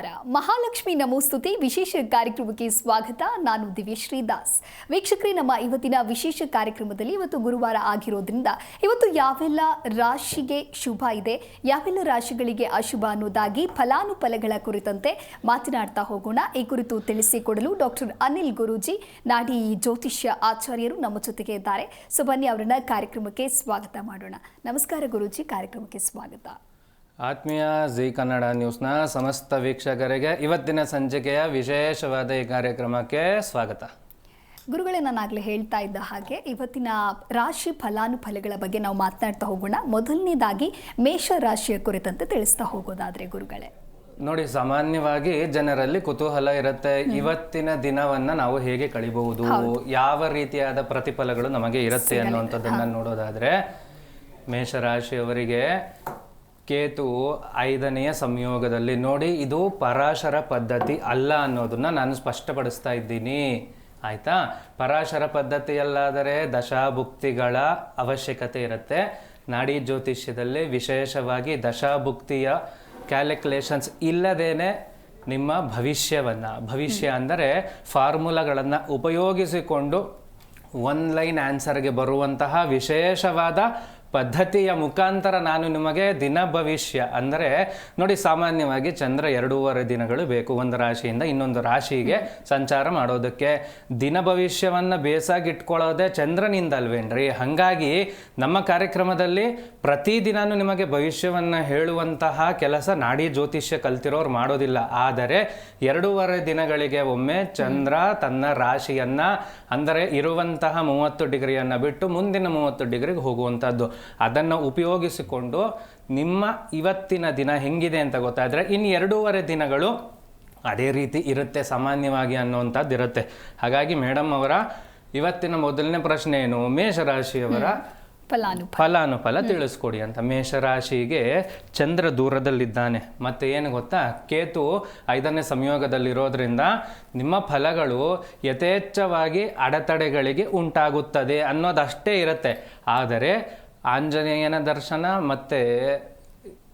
ನಮಸ್ಕಾರ. ಮಹಾಲಕ್ಷ್ಮಿ ನಮೋಸ್ತುತಿ ವಿಶೇಷ ಕಾರ್ಯಕ್ರಮಕ್ಕೆ ಸ್ವಾಗತ. ನಾನು ದಿವ್ಯಶ್ರೀ ದಾಸ್ ವೀಕ್ಷಕರೇ, ನಮ್ಮ ಇವತ್ತಿನ ವಿಶೇಷ ಕಾರ್ಯಕ್ರಮದಲ್ಲಿ ಇವತ್ತು ಗುರುವಾರ ಆಗಿರೋದ್ರಿಂದ ಇವತ್ತು ಯಾವೆಲ್ಲ ರಾಶಿಗೆ ಶುಭ ಇದೆ, ಯಾವೆಲ್ಲ ರಾಶಿಗಳಿಗೆ ಅಶುಭ ಅನ್ನೋದಾಗಿ ಫಲಾನುಫಲಗಳ ಕುರಿತಂತೆ ಮಾತನಾಡ್ತಾ ಹೋಗೋಣ. ಈ ಕುರಿತು ತಿಳಿಸಿಕೊಡಲು ಡಾಕ್ಟರ್ ಅನಿಲ್ ಗುರೂಜಿ, ನಾಡಿ ಜ್ಯೋತಿಷ್ಯ ಆಚಾರ್ಯರು ನಮ್ಮ ಜೊತೆಗೆ ಇದ್ದಾರೆ. ಸೊ, ಬನ್ನಿ ಅವರನ್ನ ಕಾರ್ಯಕ್ರಮಕ್ಕೆ ಸ್ವಾಗತ ಮಾಡೋಣ. ನಮಸ್ಕಾರ ಗುರೂಜಿ, ಕಾರ್ಯಕ್ರಮಕ್ಕೆ ಸ್ವಾಗತ. ಆತ್ಮೀಯ ಜಿ ಕನ್ನಡ ನ್ಯೂಸ್ನ ಸಮಸ್ತ ವೀಕ್ಷಕರಿಗೆ ಇವತ್ತಿನ ಸಂಚಿಕೆಯ ವಿಶೇಷವಾದ ಈ ಕಾರ್ಯಕ್ರಮಕ್ಕೆ ಸ್ವಾಗತ. ಗುರುಗಳೇ ನಾನಾಗಲೇ ಹೇಳ್ತಾ ಇದ್ದ ಹಾಗೆ ಇವತ್ತಿನ ರಾಶಿ ಫಲಾನುಫಲಗಳ ಬಗ್ಗೆ ನಾವು ಮಾತನಾಡ್ತಾ ಹೋಗೋಣ. ಮೊದಲನೇದಾಗಿ ಮೇಷ ರಾಶಿಯ ಕುರಿತಂತೆ ತಿಳಿಸ್ತಾ ಹೋಗೋದಾದ್ರೆ ಗುರುಗಳೇ. ನೋಡಿ ಸಾಮಾನ್ಯವಾಗಿ ಜನರಲ್ಲಿ ಕುತೂಹಲ ಇರುತ್ತೆ. ಇವತ್ತಿನ ದಿನವನ್ನ ನಾವು ಹೇಗೆ ಕಳಿಬಹುದು? ಯಾವ ರೀತಿಯಾದ ಪ್ರತಿಫಲಗಳು ನಮಗೆ ಇರುತ್ತೆ ಅನ್ನುವಂಥದ್ದನ್ನ ನೋಡೋದಾದ್ರೆ ಮೇಷರಾಶಿಯವರಿಗೆ ಕೇತು ಐದನೆಯ ಸಂಯೋಗದಲ್ಲಿ ನೋಡಿ ಇದು ಪರಾಶರ ಪದ್ಧತಿ ಅಲ್ಲ ಅನ್ನೋದನ್ನ ನಾನು ಸ್ಪಷ್ಟಪಡಿಸ್ತಾ ಇದ್ದೀನಿ. ಆಯ್ತಾ? ಪರಾಶರ ಪದ್ಧತಿಯಲ್ಲಾದರೆ ದಶಾಭುಕ್ತಿಗಳ ಅವಶ್ಯಕತೆ ಇರುತ್ತೆ. ನಾಡಿ ಜ್ಯೋತಿಷ್ಯದಲ್ಲಿ ವಿಶೇಷವಾಗಿ ದಶಾಭುಕ್ತಿಯ ಕ್ಯಾಲ್ಕುಲೇಷನ್ಸ್ ಇಲ್ಲದೇನೆ ನಿಮ್ಮ ಭವಿಷ್ಯವನ್ನ ಭವಿಷ್ಯ ಅಂದರೆ ಫಾರ್ಮುಲಾಗಳನ್ನು ಉಪಯೋಗಿಸಿಕೊಂಡು ಒನ್ ಲೈನ್ ಆನ್ಸರ್ಗೆ ಬರುವಂತಹ ವಿಶೇಷವಾದ ಪದ್ಧತಿಯ ಮುಖಾಂತರ ನಾನು ನಿಮಗೆ ದಿನ ಭವಿಷ್ಯ ಅಂದರೆ ನೋಡಿ ಸಾಮಾನ್ಯವಾಗಿ ಚಂದ್ರ ಎರಡೂವರೆ ದಿನಗಳು ಬೇಕು ಒಂದು ರಾಶಿಯಿಂದ ಇನ್ನೊಂದು ರಾಶಿಗೆ ಸಂಚಾರ ಮಾಡೋದಕ್ಕೆ. ದಿನ ಭವಿಷ್ಯವನ್ನು ಬೇಸಾಗಿಟ್ಕೊಳ್ಳೋದೆ ಚಂದ್ರನಿಂದ ಅಲ್ವೇನ್ರಿ? ಹಾಗಾಗಿ ನಮ್ಮ ಕಾರ್ಯಕ್ರಮದಲ್ಲಿ ಪ್ರತಿದಿನನೂ ನಿಮಗೆ ಭವಿಷ್ಯವನ್ನು ಹೇಳುವಂತಹ ಕೆಲಸ ನಾಡಿ ಜ್ಯೋತಿಷ್ಯ ಕಲ್ತಿರೋರು ಮಾಡೋದಿಲ್ಲ. ಆದರೆ ಎರಡೂವರೆ ದಿನಗಳಿಗೆ ಒಮ್ಮೆ ಚಂದ್ರ ತನ್ನ ರಾಶಿಯನ್ನು ಅಂದರೆ ಇರುವಂತಹ ಮೂವತ್ತು ಡಿಗ್ರಿಯನ್ನು ಬಿಟ್ಟು ಮುಂದಿನ ಮೂವತ್ತು ಡಿಗ್ರಿಗೆ ಹೋಗುವಂಥದ್ದು. ಅದನ್ನು ಉಪಯೋಗಿಸಿಕೊಂಡು ನಿಮ್ಮ ಇವತ್ತಿನ ದಿನ ಹೆಂಗಿದೆ ಅಂತ ಗೊತ್ತಾದರೆ ಇನ್ನು ಎರಡೂವರೆ ದಿನಗಳು ಅದೇ ರೀತಿ ಇರುತ್ತೆ ಸಾಮಾನ್ಯವಾಗಿ ಅನ್ನುವಂಥದ್ದು ಇರುತ್ತೆ. ಹಾಗಾಗಿ ಮೇಡಮ್ ಅವರ ಇವತ್ತಿನ ಮೊದಲನೇ ಪ್ರಶ್ನೆ ಏನು? ಮೇಷರಾಶಿಯವರ ಫಲಾನು ಫಲಾನುಫಲ ತಿಳಿಸ್ಕೊಡಿ ಅಂತ. ಮೇಷರಾಶಿಗೆ ಚಂದ್ರ ದೂರದಲ್ಲಿದ್ದಾನೆ. ಮತ್ತೆ ಏನು ಗೊತ್ತಾ? ಕೇತು ಐದನೇ ಸಂಯೋಗದಲ್ಲಿರೋದ್ರಿಂದ ನಿಮ್ಮ ಫಲಗಳು ಯಥೇಚ್ಛವಾಗಿ ಅಡೆತಡೆಗಳಿಗೆ ಉಂಟಾಗುತ್ತದೆ ಅನ್ನೋದಷ್ಟೇ ಇರುತ್ತೆ. ಆದರೆ ಆಂಜನೇಯನ ದರ್ಶನ ಮತ್ತೆ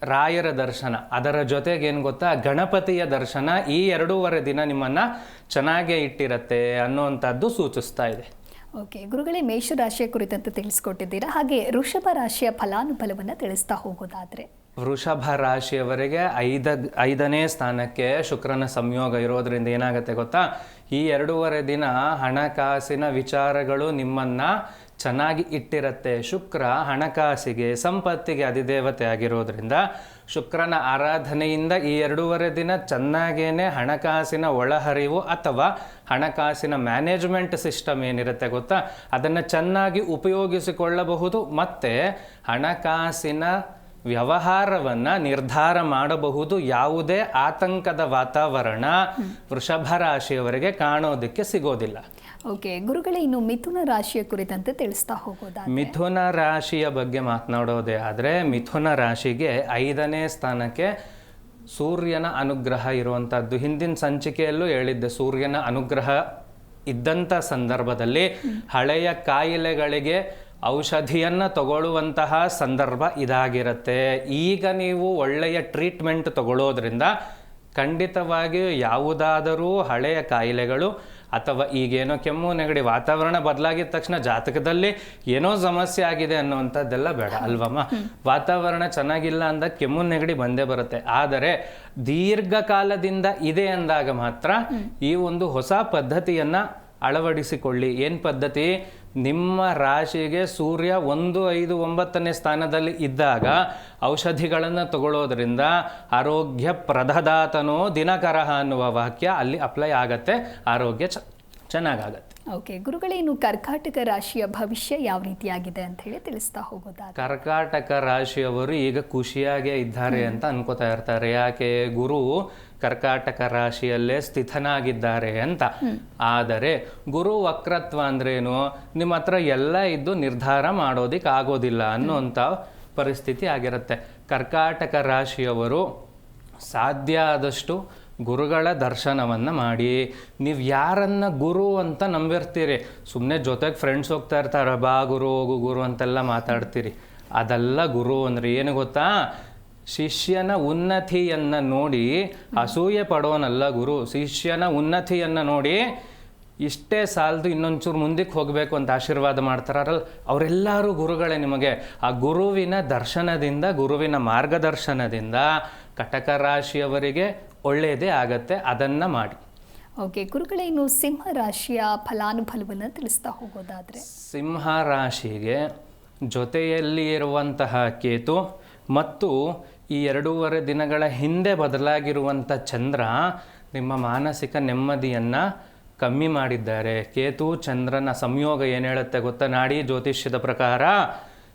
ರಾಯರ ದರ್ಶನ. ಅದರ ಜೊತೆಗೆ ಏನು ಗೊತ್ತಾ? ಗಣಪತಿಯ ದರ್ಶನ ಈ ಎರಡೂವರೆ ದಿನ ನಿಮ್ಮನ್ನು ಚೆನ್ನಾಗೇ ಇಟ್ಟಿರತ್ತೆ ಅನ್ನುವಂಥದ್ದು ಸೂಚಿಸ್ತಾ ಇದೆ. ಓಕೆ ಗುರುಗಳೇ ಮೇಷ ರಾಶಿಯ ಕುರಿತಂತೆ ತಿಳಿಸ್ಕೊಟ್ಟಿದ್ದೀರಾ? ಹಾಗೆ ವೃಷಭ ರಾಶಿಯ ಫಲಾನುಫಲವನ್ನು ತಿಳಿಸ್ತಾ ಹೋಗೋದಾದರೆ. ವೃಷಭ ರಾಶಿಯವರೆಗೆ ಐದ ಐದನೇ ಸ್ಥಾನಕ್ಕೆ ಶುಕ್ರನ ಸಂಯೋಗ ಇರೋದ್ರಿಂದ ಏನಾಗುತ್ತೆ ಗೊತ್ತಾ? ಈ ಎರಡೂವರೆ ದಿನ ಹಣಕಾಸಿನ ವಿಚಾರಗಳು ನಿಮ್ಮನ್ನ ಚೆನ್ನಾಗಿ ಇಟ್ಟಿರತ್ತೆ. ಶುಕ್ರ ಹಣಕಾಸಿಗೆ ಸಂಪತ್ತಿಗೆ ಅಧಿದೇವತೆ ಆಗಿರೋದ್ರಿಂದ ಶುಕ್ರನ ಆರಾಧನೆಯಿಂದ ಈ ಎರಡೂವರೆ ದಿನ ಚೆನ್ನಾಗೇನೆ ಹಣಕಾಸಿನ ಒಳಹರಿವು ಅಥವಾ ಹಣಕಾಸಿನ ಮ್ಯಾನೇಜ್ಮೆಂಟ್ ಸಿಸ್ಟಮ್ ಏನಿರುತ್ತೆ ಗೊತ್ತಾ? ಅದನ್ನು ಚೆನ್ನಾಗಿ ಉಪಯೋಗಿಸಿಕೊಳ್ಳಬಹುದು ಮತ್ತು ಹಣಕಾಸಿನ ವ್ಯವಹಾರವನ್ನು ನಿರ್ಧಾರ ಮಾಡಬಹುದು. ಯಾವುದೇ ಆತಂಕದ ವಾತಾವರಣ ವೃಷಭ ರಾಶಿಯವರಿಗೆ ಕಾಣೋದಕ್ಕೆ ಸಿಗೋದಿಲ್ಲ. ಓಕೆ ಗುರುಗಳೇ ಇನ್ನು ಮಿಥುನ ರಾಶಿಯ ಕುರಿತಂತೆ ತಿಳಿಸ್ತಾ ಹೋಗೋದಾ ಮಿಥುನ ರಾಶಿಯ ಬಗ್ಗೆ ಮಾತನಾಡೋದೇ ಆದರೆ ಮಿಥುನ ರಾಶಿಗೆ ಐದನೇ ಸ್ಥಾನಕ್ಕೆ ಸೂರ್ಯನ ಅನುಗ್ರಹ ಇರುವಂಥದ್ದು ಹಿಂದಿನ ಸಂಚಿಕೆಯಲ್ಲೂ ಹೇಳಿದ್ದೆ ಸೂರ್ಯನ ಅನುಗ್ರಹ ಇದ್ದಂಥ ಸಂದರ್ಭದಲ್ಲಿ ಹಳೆಯ ಕಾಯಿಲೆಗಳಿಗೆ ಔಷಧಿಯನ್ನು ತಗೊಳ್ಳುವಂತಹ ಸಂದರ್ಭ ಇದಾಗಿರುತ್ತೆ. ಈಗ ನೀವು ಒಳ್ಳೆಯ ಟ್ರೀಟ್ಮೆಂಟ್ ತಗೊಳ್ಳೋದ್ರಿಂದ ಖಂಡಿತವಾಗಿಯೂ ಯಾವುದಾದರೂ ಹಳೆಯ ಕಾಯಿಲೆಗಳು ಅಥವಾ ಈಗೇನೋ ಕೆಮ್ಮು ನೆಗಡಿ ವಾತಾವರಣ ಬದಲಾಗಿದ ತಕ್ಷಣ ಜಾತಕದಲ್ಲಿ ಏನೋ ಸಮಸ್ಯೆ ಆಗಿದೆ ಅನ್ನುವಂಥದ್ದೆಲ್ಲ ಬೇಡ ಅಲ್ವಮ್ಮ? ವಾತಾವರಣ ಚೆನ್ನಾಗಿಲ್ಲ ಅಂದ ಕೆಮ್ಮು ನೆಗಡಿ ಬಂದೇ ಬರುತ್ತೆ. ಆದರೆ ದೀರ್ಘಕಾಲದಿಂದ ಇದೆ ಅಂದಾಗ ಮಾತ್ರ ಈ ಒಂದು ಹೊಸ ಪದ್ಧತಿಯನ್ನ ಅಳವಡಿಸಿಕೊಳ್ಳಿ. ಏನು ಪದ್ಧತಿ? ನಿಮ್ಮ ರಾಶಿಗೆ ಸೂರ್ಯ ಒಂದು ಐದು ಒಂಬತ್ತನೇ ಸ್ಥಾನದಲ್ಲಿ ಇದ್ದಾಗ ಔಷಧಿಗಳನ್ನು ತಗೊಳ್ಳೋದ್ರಿಂದ ಆರೋಗ್ಯ ಪ್ರದದಾತನೋ ದಿನಕರಹ ಅನ್ನುವ ವಾಕ್ಯ ಅಲ್ಲಿ ಅಪ್ಲೈ ಆಗತ್ತೆ ಆರೋಗ್ಯ ಚ ಚೆನ್ನಾಗಾಗತ್ತೆ. ಓಕೆ ಗುರುಗಳೇನು ಕರ್ಕಾಟಕ ರಾಶಿಯ ಭವಿಷ್ಯ ಯಾವ ರೀತಿಯಾಗಿದೆ ಅಂತ ಹೇಳಿ ತಿಳಿಸ್ತಾ ಹೋಗೋದಾ ಕರ್ಕಾಟಕ ರಾಶಿಯವರು ಈಗ ಖುಷಿಯಾಗೇ ಇದ್ದಾರೆ ಅಂತ ಅನ್ಕೋತಾ ಇರ್ತಾರೆ. ಯಾಕೆ? ಗುರು ಕರ್ಕಾಟಕ ರಾಶಿಯಲ್ಲೇ ಸ್ಥಿತನಾಗಿದ್ದಾರೆ ಅಂತ. ಆದರೆ ಗುರು ವಕ್ರತ್ವ ಅಂದ್ರೇನು? ನಿಮ್ಮ ಹತ್ರ ಎಲ್ಲ ಇದ್ದು ನಿರ್ಧಾರ ಮಾಡೋದಿಕ್ ಆಗೋದಿಲ್ಲ ಅನ್ನುವಂಥ ಪರಿಸ್ಥಿತಿ ಆಗಿರುತ್ತೆ. ಕರ್ಕಾಟಕ ರಾಶಿಯವರು ಸಾಧ್ಯ ಆದಷ್ಟು ಗುರುಗಳ ದರ್ಶನವನ್ನು ಮಾಡಿ. ನೀವು ಯಾರನ್ನ ಗುರು ಅಂತ ನಂಬಿರ್ತೀರಿ? ಸುಮ್ಮನೆ ಜೊತೆಗೆ ಫ್ರೆಂಡ್ಸ್ ಹೋಗ್ತಾ ಇರ್ತಾರೆ, ಬಾ ಗುರು, ಹೋಗು ಗುರು ಅಂತೆಲ್ಲ ಮಾತಾಡ್ತೀರಿ. ಅದೆಲ್ಲ ಗುರು ಅಂದ್ರೆ ಏನು ಗೊತ್ತಾ? ಶಿಷ್ಯನ ಉನ್ನತಿಯನ್ನ ನೋಡಿ ಅಸೂಯೆ ಪಡೋನಲ್ಲ ಗುರು ಶಿಷ್ಯನ ಉನ್ನತಿಯನ್ನ ನೋಡಿ ಇಷ್ಟೇ ಸಾಲದು ಇನ್ನೊಂಚೂರು ಮುಂದಕ್ಕೆ ಹೋಗಬೇಕು ಅಂತ ಆಶೀರ್ವಾದ ಮಾಡ್ತಾರಲ್ಲ ಅವರೆಲ್ಲರೂ ಗುರುಗಳೇ ನಿಮಗೆ. ಆ ಗುರುವಿನ ದರ್ಶನದಿಂದ ಗುರುವಿನ ಮಾರ್ಗದರ್ಶನದಿಂದ ಕಟಕ ರಾಶಿಯವರಿಗೆ ಒಳ್ಳೆಯದೇ ಆಗತ್ತೆ ಅದನ್ನು ಮಾಡಿ. ಓಕೆ ಗುರುಗಳೇ ಇನ್ನು ಸಿಂಹ ರಾಶಿಯ ಫಲಾನುಫಲವನ್ನು ತಿಳಿಸ್ತಾ ಹೋಗೋದಾದ್ರೆ? ಸಿಂಹ ರಾಶಿಗೆ ಜೊತೆಯಲ್ಲಿ ಇರುವಂತಹ ಕೇತು ಮತ್ತು ಈ ಎರಡೂವರೆ ದಿನಗಳ ಹಿಂದೆ ಬದಲಾಗಿರುವಂಥ ಚಂದ್ರ ನಿಮ್ಮ ಮಾನಸಿಕ ನೆಮ್ಮದಿಯನ್ನು ಕಮ್ಮಿ ಮಾಡಿದ್ದಾರೆ. ಕೇತು ಚಂದ್ರನ ಸಂಯೋಗ ಏನು ಹೇಳುತ್ತೆ ಗೊತ್ತಾ? ನಾಡಿ ಜ್ಯೋತಿಷ್ಯದ ಪ್ರಕಾರ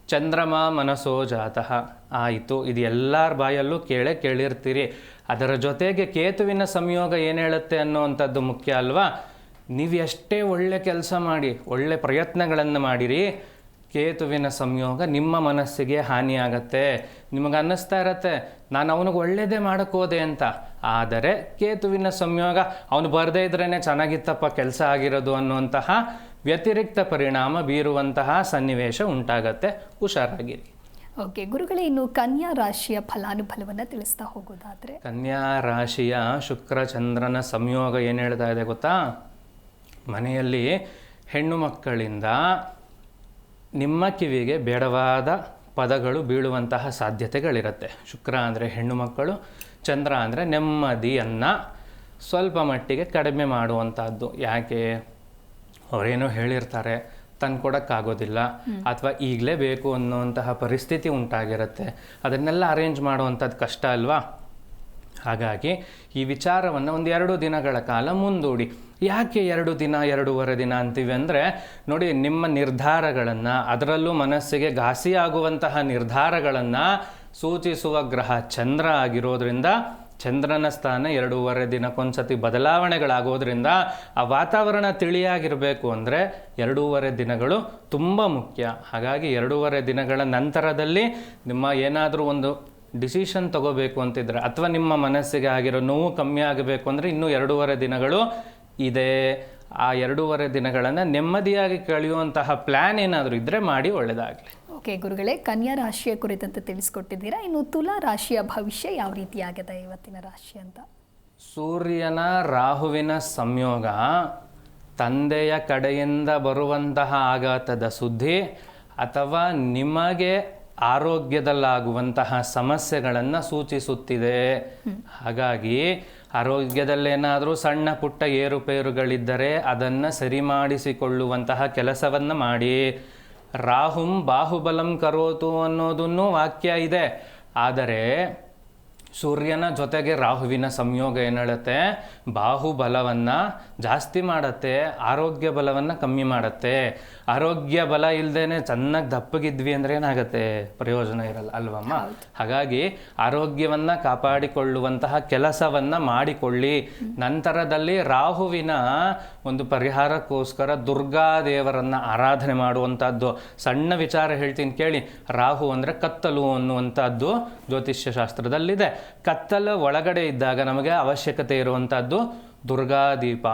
ಚಂದ್ರಮ ಮನಸೋ ಜಾತಃ. ಆಯಿತು. ಇದು ಎಲ್ಲರ ಬಾಯಲ್ಲೂ ಕೇಳೇ ಕೇಳಿರ್ತೀರಿ. ಅದರ ಜೊತೆಗೆ ಕೇತುವಿನ ಸಂಯೋಗ ಏನು ಹೇಳುತ್ತೆ ಅನ್ನುವಂಥದ್ದು ಮುಖ್ಯ ಅಲ್ವಾ? ನೀವು ಎಷ್ಟೇ ಒಳ್ಳೆ ಕೆಲಸ ಮಾಡಿ, ಒಳ್ಳೆ ಪ್ರಯತ್ನಗಳನ್ನು ಮಾಡಿರಿ ಕೇತುವಿನ ಸಂಯೋಗ ನಿಮ್ಮ ಮನಸ್ಸಿಗೆ ಹಾನಿಯಾಗತ್ತೆ. ನಿಮಗೆ ಅನ್ನಿಸ್ತಾ ಇರತ್ತೆ ನಾನು ಅವನಿಗೆ ಒಳ್ಳೆಯದೇ ಮಾಡೋಕ್ಕೋದೆ ಅಂತ. ಆದರೆ ಕೇತುವಿನ ಸಂಯೋಗ ಅವನು ಬರದೇ ಇದ್ರೇ ಚೆನ್ನಾಗಿತ್ತಪ್ಪ ಕೆಲಸ ಆಗಿರೋದು ಅನ್ನುವಂತಹ ವ್ಯತಿರಿಕ್ತ ಪರಿಣಾಮ ಬೀರುವಂತಹ ಸನ್ನಿವೇಶ ಉಂಟಾಗತ್ತೆ. ಹುಷಾರಾಗಿರಿ. ಓಕೆ ಗುರುಗಳೇ ಇನ್ನು ಕನ್ಯಾ ರಾಶಿಯ ಫಲಾನುಫಲವನ್ನು ತಿಳಿಸ್ತಾ ಹೋಗೋದಾದರೆ? ಕನ್ಯಾ ರಾಶಿಯ ಶುಕ್ರ ಚಂದ್ರನ ಸಂಯೋಗ ಏನು ಹೇಳ್ತಾ ಇದೆ ಗೊತ್ತಾ? ಮನೆಯಲ್ಲಿ ಹೆಣ್ಣು ಮಕ್ಕಳಿಂದ ನಿಮ್ಮ ಕಿವಿಗೆ ಬೇಡವಾದ ಪದಗಳು ಬೀಳುವಂತಹ ಸಾಧ್ಯತೆಗಳಿರುತ್ತೆ. ಶುಕ್ರ ಅಂದರೆ ಹೆಣ್ಣು ಮಕ್ಕಳು ಚಂದ್ರ ಅಂದರೆ ನೆಮ್ಮದಿಯನ್ನು ಸ್ವಲ್ಪ ಮಟ್ಟಿಗೆ ಕಡಿಮೆ ಮಾಡುವಂಥದ್ದು ಯಾಕೆ? ಅವರೇನೋ ಹೇಳಿರ್ತಾರೆ ತಂದ್ಕೊಡೋಕ್ಕಾಗೋದಿಲ್ಲ ಅಥವಾ ಈಗಲೇ ಬೇಕು ಅನ್ನುವಂತಹ ಪರಿಸ್ಥಿತಿ ಉಂಟಾಗಿರುತ್ತೆ. ಅದನ್ನೆಲ್ಲ ಅರೇಂಜ್ ಮಾಡುವಂಥದ್ದು ಕಷ್ಟ ಅಲ್ವಾ? ಹಾಗಾಗಿ ಈ ವಿಚಾರವನ್ನು ಒಂದು ಎರಡು ದಿನಗಳ ಕಾಲ ಮುಂದೂಡಿ. ಯಾಕೆ ಎರಡು ದಿನ, ಎರಡೂವರೆ ದಿನ ಅಂತೀವಿ ಅಂದರೆ, ನೋಡಿ ನಿಮ್ಮ ನಿರ್ಧಾರಗಳನ್ನು, ಅದರಲ್ಲೂ ಮನಸ್ಸಿಗೆ ಘಾಸಿಯಾಗುವಂತಹ ನಿರ್ಧಾರಗಳನ್ನು ಸೂಚಿಸುವ ಗ್ರಹ ಚಂದ್ರ ಆಗಿರೋದ್ರಿಂದ, ಚಂದ್ರನ ಸ್ಥಾನ ಎರಡೂವರೆ ದಿನಕ್ಕೊಂದ್ಸತಿ ಬದಲಾವಣೆಗಳಾಗೋದ್ರಿಂದ ಆ ವಾತಾವರಣ ತಿಳಿಯಾಗಿರಬೇಕು ಅಂದರೆ ಎರಡೂವರೆ ದಿನಗಳು ತುಂಬ ಮುಖ್ಯ. ಹಾಗಾಗಿ ಎರಡೂವರೆ ದಿನಗಳ ನಂತರದಲ್ಲಿ ನಿಮ್ಮ ಏನಾದರೂ ಒಂದು ಡಿಸಿಷನ್ ತಗೋಬೇಕು ಅಂತಿದ್ರೆ ಅಥವಾ ನಿಮ್ಮ ಮನಸ್ಸಿಗೆ ಆಗಿರೋ ನೋವು ಕಮ್ಮಿ ಆಗಬೇಕು ಅಂದರೆ ಇನ್ನೂ ಎರಡೂವರೆ ದಿನಗಳು ಇದೆ. ಆ ಎರಡೂವರೆ ದಿನಗಳನ್ನು ನೆಮ್ಮದಿಯಾಗಿ ಕಳೆಯುವಂತಹ ಪ್ಲ್ಯಾನ್ ಏನಾದರೂ ಇದ್ದರೆ ಮಾಡಿ ಒಳ್ಳೆಯದಾಗಲಿ ಓಕೆ ಗುರುಗಳೇ ಕನ್ಯಾ ರಾಶಿಯ ಕುರಿತಂತೆ ತಿಳಿಸ್ಕೊಟ್ಟಿದ್ದೀರಾ? ಇನ್ನು ತುಲಾ ರಾಶಿಯ ಭವಿಷ್ಯ ಯಾವ ರೀತಿಯಾಗಿದೆ ಇವತ್ತಿನ ರಾಶಿ ಅಂತ? ಸೂರ್ಯನ ರಾಹುವಿನ ಸಂಯೋಗ ತಂದೆಯ ಕಡೆಯಿಂದ ಬರುವಂತಹ ಆಘಾತದ ಸುದ್ದಿ ಅಥವಾ ನಿಮಗೆ ಆರೋಗ್ಯದಲ್ಲಾಗುವಂತಹ ಸಮಸ್ಯೆಗಳನ್ನು ಸೂಚಿಸುತ್ತಿದೆ. ಹಾಗಾಗಿ ಆರೋಗ್ಯದಲ್ಲೇನಾದರೂ ಸಣ್ಣ ಪುಟ್ಟ ಏರುಪೇರುಗಳಿದ್ದರೆ ಅದನ್ನು ಸರಿ ಮಾಡಿಸಿಕೊಳ್ಳುವಂತಹ ಕೆಲಸವನ್ನು ಮಾಡಿ. ರಾಹುಂ ಬಾಹುಬಲಂ ಕರೋತು ಅನ್ನೋದನ್ನು ವಾಕ್ಯ ಇದೆ. ಆದರೆ ಸೂರ್ಯನ ಜೊತೆಗೆ ರಾಹುವಿನ ಸಂಯೋಗ ಏನೇಳುತ್ತೆ? ಬಾಹುಬಲವನ್ನು ಜಾಸ್ತಿ ಮಾಡುತ್ತೆ, ಆರೋಗ್ಯ ಬಲವನ್ನು ಕಮ್ಮಿ ಮಾಡುತ್ತೆ. ಆರೋಗ್ಯ ಬಲ ಇಲ್ಲದೇನೆ ಚೆನ್ನಾಗಿ ದಪ್ಪಗಿದ್ವಿ ಅಂದರೆ ಏನಾಗುತ್ತೆ? ಪ್ರಯೋಜನ ಇರಲ್ಲ ಅಲ್ವಮ್ಮ ಹಾಗಾಗಿ ಆರೋಗ್ಯವನ್ನು ಕಾಪಾಡಿಕೊಳ್ಳುವಂತಹ ಕೆಲಸವನ್ನು ಮಾಡಿಕೊಳ್ಳಿ. ನಂತರದಲ್ಲಿ ರಾಹುವಿನ ಒಂದು ಪರಿಹಾರಕ್ಕೋಸ್ಕರ ದುರ್ಗಾದೇವರನ್ನು ಆರಾಧನೆ ಮಾಡುವಂಥದ್ದು ಸಣ್ಣ ವಿಚಾರ ಹೇಳ್ತೀನಿ ಕೇಳಿ. ರಾಹು ಅಂದರೆ ಕತ್ತಲು ಅನ್ನುವಂಥದ್ದು ಜ್ಯೋತಿಷ್ಯ ಶಾಸ್ತ್ರದಲ್ಲಿದೆ ಕತ್ತಲ ಒಳಗಡೆ ಇದ್ದಾಗ ನಮಗೆ ಅವಶ್ಯಕತೆ ಇರುವಂಥದ್ದು ದುರ್ಗಾದೀಪ